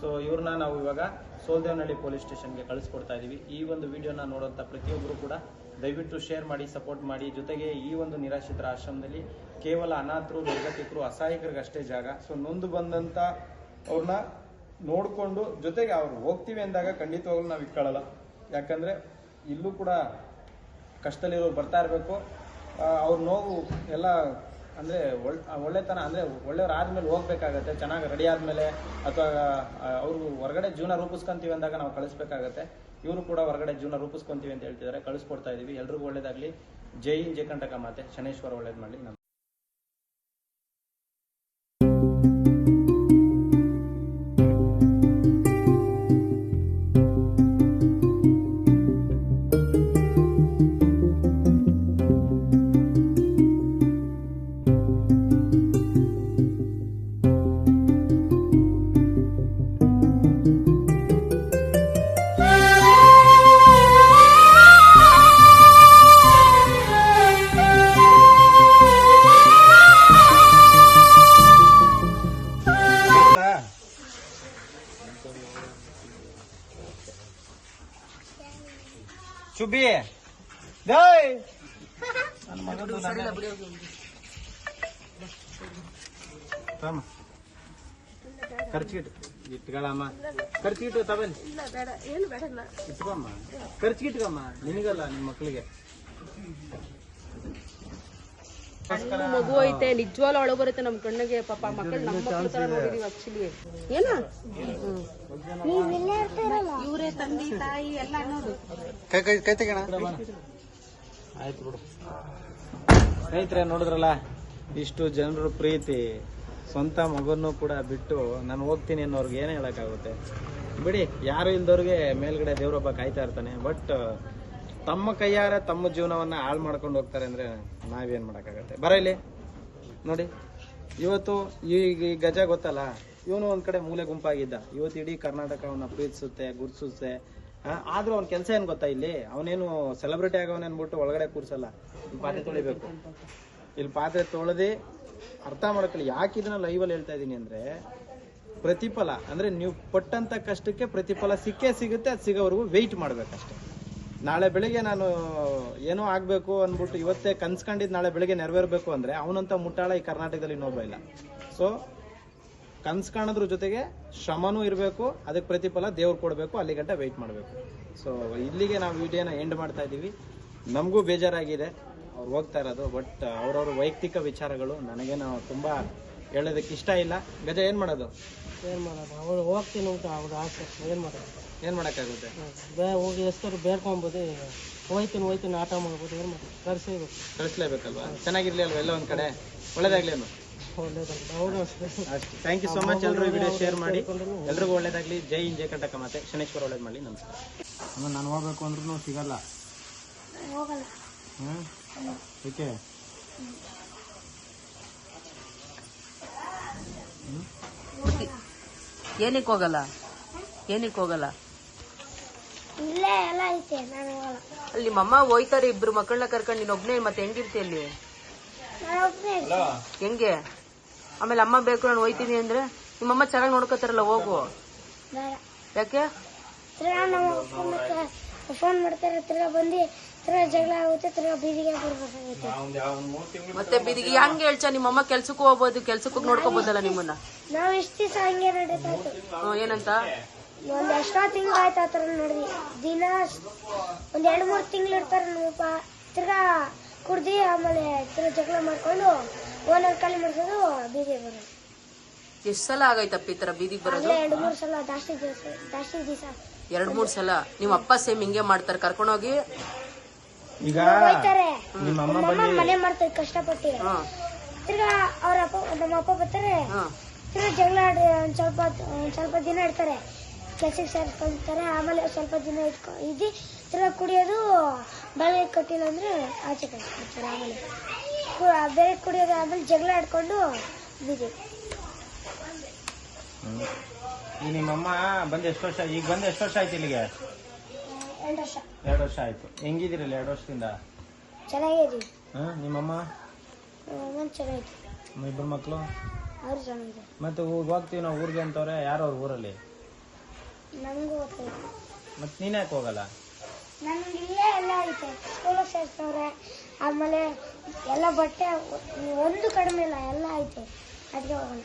ಸೊ ಇವ್ರನ್ನ ನಾವು ಇವಾಗ ಸೋಲ್ದೇವನಹಳ್ಳಿ ಪೊಲೀಸ್ ಸ್ಟೇಷನ್ಗೆ ಕಳಿಸ್ಕೊಡ್ತಾ ಇದೀವಿ. ಈ ಒಂದು ವಿಡಿಯೋನ ನೋಡೋಂಥ ಪ್ರತಿಯೊಬ್ಬರು ಕೂಡ ದಯವಿಟ್ಟು ಶೇರ್ ಮಾಡಿ ಸಪೋರ್ಟ್ ಮಾಡಿ. ಜೊತೆಗೆ ಈ ಒಂದು ನಿರಾಶ್ರಿತರ ಆಶ್ರಮದಲ್ಲಿ ಕೇವಲ ಅನಾಥರು ನಿರ್ಗತಿಕರು ಅಸಹಾಯಕರಿಗಷ್ಟೇ ಜಾಗ. ಸೊ ನೊಂದು ಬಂದಂತ ಅವ್ರನ್ನ ನೋಡಿಕೊಂಡು ಜೊತೆಗೆ ಅವ್ರು ಹೋಗ್ತೀವಿ ಅಂದಾಗ ಖಂಡಿತವಾಗ್ಲೂ ನಾವು ಇಕ್ಕಳಲ್ಲ. ಯಾಕಂದ್ರೆ ಇಲ್ಲೂ ಕೂಡ ಕಷ್ಟದಲ್ಲಿರೋರು ಬರ್ತಾ ಇರಬೇಕು. ಅವ್ರ ನೋವು ಎಲ್ಲ ಅಂದರೆ ಒಳ್ಳೆ ಒಳ್ಳೆತನ ಅಂದರೆ ಒಳ್ಳೆಯವ್ರಾದ್ಮೇಲೆ ಹೋಗ್ಬೇಕಾಗತ್ತೆ, ಚೆನ್ನಾಗಿ ರೆಡಿ ಆದಮೇಲೆ ಅಥವಾ ಅವರು ಹೊರಗಡೆ ಜೀವನ ರೂಪಿಸ್ಕೊಂತೀವಿ ಅಂದಾಗ ನಾವು ಕಳಿಸ್ಬೇಕಾಗತ್ತೆ. ಇವರು ಕೂಡ ಹೊರಗಡೆ ಜೀವನ ರೂಪಿಸ್ಕೊಂತೀವಿ ಅಂತ ಹೇಳ್ತಿದ್ದಾರೆ ಕಳಿಸ್ಕೊಡ್ತಾ ಇದೀವಿ. ಎಲ್ರಿಗೂ ಒಳ್ಳೇದಾಗಲಿ. ಜೈ ಹಿಂದ್, ಜೈ ಕಂಟಕ ಮಾತೆ ಶನೇಶ್ವರ ಒಳ್ಳೇದು ಮಾಡಲಿ. ನಮ್ಮ ಖರ್ಚಿಗಿಟ್ಟು ಬೇಡ ಏನು ತಗೊಂಡು ಇಟ್ಕೊಮ್ಮ. ಖರ್ಚಿಗಿಟ್ಕಮ್ಮ ನಿನಗಲ್ಲ ನಿಮ್ಮ ಮಕ್ಕಳಿಗೆ ಸಣ್ಣ ಮಗು ಐತೆ ನಿಜವಾಲ ಅಳು ಬರುತ್ತೆ ನಮ್ ಕಣ್ಣಿಗೆ ಪಾಪ ಮಕ್ಕಳು ನಮ್ಮ ಮಕ್ಕಳ ತರ ನೋಡಿದೀವಿ ಆಕ್ಚುಲಿ ಏನ? ಇಲ್ಲೇ ಇವರೇ ತಂದೆ ತಾಯಿ ಎಲ್ಲ ಅನ್ನೋದು ಕೈ ಕೈ ಕೈ ತೆಗೋಣ ಆಯ್ತು ಬಿಡು. ಸ್ನೇಹಿತರೆ ನೋಡಿದ್ರಲ್ಲ? ಇಷ್ಟು ಜನರ ಪ್ರೀತಿ. ಸ್ವಂತ ಮಗನೂ ಕೂಡ ಬಿಟ್ಟು ನಾನು ಹೋಗ್ತೀನಿ ಅನ್ನೋರ್ಗೆ ಏನೇ ಹೇಳೋಕ್ಕಾಗುತ್ತೆ. ಬಿಡಿ, ಯಾರು ಇಲ್ದವ್ರಿಗೆ ಮೇಲ್ಗಡೆ ದೇವರೊಬ್ಬ ಕಾಯ್ತಾ ಇರ್ತಾನೆ ಬಟ್ ತಮ್ಮ ಕೈಯಾರ ತಮ್ಮ ಜೀವನವನ್ನ ಹಾಳು ಮಾಡ್ಕೊಂಡು ಹೋಗ್ತಾರೆ ಅಂದ್ರೆ ನಾವೇನು ಮಾಡೋಕ್ಕಾಗತ್ತೆ? ಬರ ಇಲ್ಲಿ. ನೋಡಿ, ಇವತ್ತು ಈಗ ಈ ಗಜ ಗೊತ್ತಲ್ಲ? ಇವನು ಒಂದು ಕಡೆ ಮೂಲೆ ಗುಂಪಾಗಿದ್ದ. ಇವತ್ತು ಇಡೀ ಕರ್ನಾಟಕವನ್ನ ಪ್ರೀತಿಸುತ್ತೆ ಗುರ್ತಿಸುತ್ತೆ ಆದರೂ ಅವ್ನ ಕೆಲಸ ಏನು ಗೊತ್ತಾ ಇಲ್ಲಿ? ಅವನೇನು ಸೆಲೆಬ್ರಿಟಿ ಆಗವನೇನ್ಬಿಟ್ಟು ಒಳಗಡೆ ಕೂರ್ಸಲ್ಲ. ಪಾತ್ರೆ ತೊಳಿಬೇಕು. ಇಲ್ಲಿ ಪಾತ್ರೆ ತೊಳೆದಿ ಅರ್ಥ ಮಾಡ್ಕೊಳ್ಳಿ. ಯಾಕೆ ಇದನ್ನ ಲೈವಲ್ಲಿ ಹೇಳ್ತಾ ಇದ್ದೀನಿ ಅಂದ್ರೆ, ಪ್ರತಿಫಲ, ಅಂದ್ರೆ ನೀವು ಪಟ್ಟಂತ ಕಷ್ಟಕ್ಕೆ ಪ್ರತಿಫಲ ಸಿಕ್ಕೇ ಸಿಗುತ್ತೆ, ಅದು ಸಿಗೋವರೆಗೂ ವೆಯ್ಟ್ ಮಾಡ್ಬೇಕಷ್ಟೆ. ನಾಳೆ ಬೆಳಿಗ್ಗೆ ನಾನು ಏನೋ ಆಗ್ಬೇಕು ಅಂದ್ಬಿಟ್ಟು ಇವತ್ತೇ ಕನ್ಸ್ಕೊಂಡಿದ್ದು ನಾಳೆ ಬೆಳಿಗ್ಗೆ ನೆರವೇರ್ಬೇಕು ಅಂದ್ರೆ ಅವನಂತ ಮುಟ್ಟಾಳ ಈ ಕರ್ನಾಟಕದಲ್ಲಿ ಇನ್ನೊಬ್ಬ ಇಲ್ಲ. ಸೊ ಕನ್ಸ್ ಕಾಣೋದ್ರ ಜೊತೆಗೆ ಶ್ರಮನೂ ಇರಬೇಕು, ಅದಕ್ಕೆ ಪ್ರತಿಫಲ ದೇವ್ರು ಕೊಡಬೇಕು ಅಲ್ಲಿಗಂಟ ವೆಯ್ಟ್ ಮಾಡಬೇಕು. ಸೊ ಇಲ್ಲಿಗೆ ನಾವು ವಿಡಿಯೋನ ಎಂಡ್ ಮಾಡ್ತಾ ಇದ್ದೀವಿ. ನಮಗೂ ಬೇಜಾರಾಗಿದೆ. ಅವ್ರು ಹೋಗ್ತಾ ಇರೋದು ಬಟ್ ಅವ್ರವ್ರ ವೈಯಕ್ತಿಕ ವಿಚಾರಗಳು ನನಗೇನು ತುಂಬ ಹೇಳೋದಕ್ಕೆ ಇಷ್ಟ ಇಲ್ಲ. ಗಜ ಏನು ಮಾಡೋದು? ಏನ್ ಮಾಡೋದು? ಅವ್ರು ಹೋಗ್ತೀನಿ ಅಂತ ಅವ್ರ ಆಸೆ. ಏನ್ ಮಾಡೋದು? ಏನು ಮಾಡೋಕ್ಕಾಗುತ್ತೆ? ಬೇ ಹೋಗಿ ಎಷ್ಟರು ಬೇಡ್ಕೊಂಬೋದು ಹೋಯ್ತೀನಿ ಹೋಯ್ತೀನಿ ಆಟ ಮಾಡ್ಬೋದು ಏನ್ ಮಾಡೋದು? ಕರ್ಸೇಬೇಕು ಕಳಿಸ್ಲೇಬೇಕಲ್ವಾ ಚೆನ್ನಾಗಿರ್ಲಿ ಅಲ್ವಾ ಎಲ್ಲ ಒಂದ್ ಕಡೆ? ಒಳ್ಳೇದಾಗ್ಲಿ ಅನ್ನು ಒಳ್ಳೇದಾಗ್ಲಿ. ಅವ್ರು ಅಷ್ಟೇ. ಅಷ್ಟೇ. ಥ್ಯಾಂಕ್ ಯು ಸೊ ಮಚ್ ಎಲ್ಲರೂ ವಿಡಿಯೋ ಶೇರ್ ಮಾಡಿ. ಎಲ್ರಿಗೂ ಒಳ್ಳೇದಾಗ್ಲಿ. ಜೈ ಇನ್ ಜೈ ಕಟಕ ಮತ್ತೆ ಶನೇಶ್ವರ ಒಳ್ಳೇದು ಮಾಡಿ ನಮಸ್ಕಾರ. ನಾನು ಹೋಗ್ಬೇಕು ಅಂದ್ರೂ ಸಿಗಲ್ಲ. ಹೋಗಲ್ಲ. ಏಕೆ? ಏನಕ್ಕೆ ಹೋಗಲ್ಲ? ಏನಕ್ಕೆ ಹೋಗಲ್ಲ? ಇಲ್ಲೇ ಎಲ್ಲ ಐತೆ ನಾನು ಹೋಗಲ್ಲ. ಅಲ್ಲಿ ನಿಮ್ಮಮ್ಮ ಹೋಯ್ತಾರೆ ಇಬ್ರು ಮಕ್ಕಳನ್ನ ಕರ್ಕೊಂಡು ನೀನ್ ಒಬ್ನೇ ಮತ್ತೆ ಹೆಂಗಿರ್ತಿ ಅಲ್ಲಿ? ನಾನು ಒಬ್ಬನೇ ಹೆಂಗೆ? ಆಮೇಲೆ ಅಮ್ಮ ಬೇಕು ನಾನು ಹೋಯ್ತೀನಿ ಅಂದ್ರೆ? ನಿಮ್ಮಮ್ಮ ಚೆನ್ನಾಗಿ ನೋಡ್ಕೋತಾರಲ್ಲ ಹೋಗು. ಬೇಡ. ಯಾಕೆ? ನಮ್ಮ ಅಪ್ಪನ ಫೋನ್ ಮಾಡ್ತಾರೆ ತಿರ್ಗಾ ಬಂದು ತಿರ್ಗಾ ಜಗಳ ಆಗುತ್ತೆ ತಿರ್ಗಾ ಬೀದಿಗೆ ಬರ್ಬೇಕಾಗುತ್ತೆ. ಮತ್ತೆ ಬೀದಿಗೆ ಹಂಗೆ ಹೇಳ್ಚ? ನಿಮ್ಮಮ್ಮ ಕೆಲ್ಸಕ್ಕೂ ಹೋಗ್ಬೋದು ಕೆಲ್ಸಕ್ಕೂ ಹೋಗಿ ನೋಡ್ಕೋಬೋದಲ್ಲ ನಿಮ್ಮನ್ನ? ನಾವು ಇಷ್ಟು ದಿವಸ ಹಂಗೆ ನಡೀತಾ ಇತ್ತು. ಹ್ಮ್, ಏನಂತ? ಒಂದ್ ಎಷ್ಟೋ ತಿಂಗಳು ಆಯ್ತು ಆತರ ಥರ ನೋಡಿದ್ವಿ ದಿನ ಒಂದ್ ಎರಡ್ ಮೂರು ತಿಂಗಳು ಇರ್ತಾರೆ ನಮ್ಮಪ್ಪ ತಿರ್ಗಾ ಕುಡ್ದು ಆಮೇಲೆ ತಿರ್ಗಾ ಜಗಳ ಮಾಡ್ಕೊಂಡು ಓನರ್ ಖಾಲಿ ಮಾಡ್ಸೋದು ಬೀದಿಗೆ ಬರೋದು. ಎಷ್ಟ್ ಸಲ ಆಗೈತಪ್ಪ ಈ ತರ ಬೀದಿಗೆ ಬರೋದು? ಆಗ್ಲೇ ಎರಡು ಮೂರು ಸಲ ಜಾಸ್ತಿ ದಿವಸ ಜಾಸ್ತಿ ದಿವಸ ಎರಡ್ ಮೂರ್ ಸಲ ನಿಮ್ಮ ಅಪ್ಪ ಸೇಮ್ ಹಿಂಗೆ ಮಾಡ್ತಾರೆ ಕರ್ಕೊಂಡೋಗಿ ಈಗ ನಿಮ್ಮ ಅಮ್ಮ ಮನೆ ಮಾಡ್ತಾರೆ ಕಷ್ಟಪಟ್ಟು. ಹ್ಮ್ ತಿರ್ಗಾ ಅವ್ರ ಅಪ್ಪ ನಮ್ಮ ಅಪ್ಪ ಬರ್ತಾರೆ. ಹ್ಮ್ ತಿರ್ಗಾ ಜಗಳ ಆಡಿ ಒಂದ್ ಸ್ವಲ್ಪ ಒಂದ್ ಸ್ವಲ್ಪ ದಿನ ಇಡ್ತಾರೆ. ಕೆಲ್ಸಕ್ಕೆ ಸೇರ್ಕೊಂತಾರೆ ಆಮೇಲೆ ಸ್ವಲ್ಪ ದಿನ ಇಟ್ಕೊ ಇದ್ದು ತಿರ್ಗಾ ಕುಡಿಯೋದು ಬಳೆ ಕಟ್ಟಿಲ್ಲ ಅಂದ್ರೆ ಆಚೆ ಕಳಿಸ್ಬಿಡ್ತಾರೆ ಆಮೇಲೆ. ಬೇರೆ ಕುಡಿಯೋದು ಆಮೇಲೆ ಜಗಳ ಆಡ್ಕೊಂಡು ಬೀದಿ ಈ ನಿಮ್ಮಮ್ಮ ಬಂದು ಎಷ್ಟು ವರ್ಷ ಈಗ ಬಂದ ಎಷ್ಟು ವರ್ಷ ಆಯ್ತು ಇಲ್ಲಿಗೆ? ಎರಡು ವರ್ಷ. ಎರಡು ವರ್ಷ ಆಯ್ತು. ಹೆಂಗಿದಿರಲ್ಲ ಎರಡು ವರ್ಷದಿಂದ? ಹಾ ನಿಮ್ಮಮ್ಮ ಒಂದು ಚೆನ್ನಾಗಿದೆ. ನಿಮ್ಮ ಇಬ್ಬರು ಮಕ್ಕಳು ಅವ್ರು ಚೆನ್ನಾಗಿದೆ. ಮತ್ತೆ ಊರಿಗೆ ಹೋಗ್ತೀವಿ ನಾವು ಊರಿಗೆ ಅಂತವ್ರೆ ಯಾರು ಅವ್ರ ಊರಲ್ಲಿ? ಮತ್ ಗೊತ್ತಾಯ್ತು ಮತ್ತೆ ನೀನ್ ಯಾಕೆ ಹೋಗಲ್ಲ? ನಮ್ಗೆ ಇಲ್ಲೇ ಎಲ್ಲ ಐತೆ. ಸ್ಕೂಲ್ ಸೇರ್ಸವ್ರೆ ಆಮೇಲೆ ಎಲ್ಲ ಬಟ್ಟೆ ಒಂದು ಕಡಿಮೆ ಇಲ್ಲ ಎಲ್ಲ ಐತೆ. ಅದಕ್ಕೆ ಹೋಗೋಣ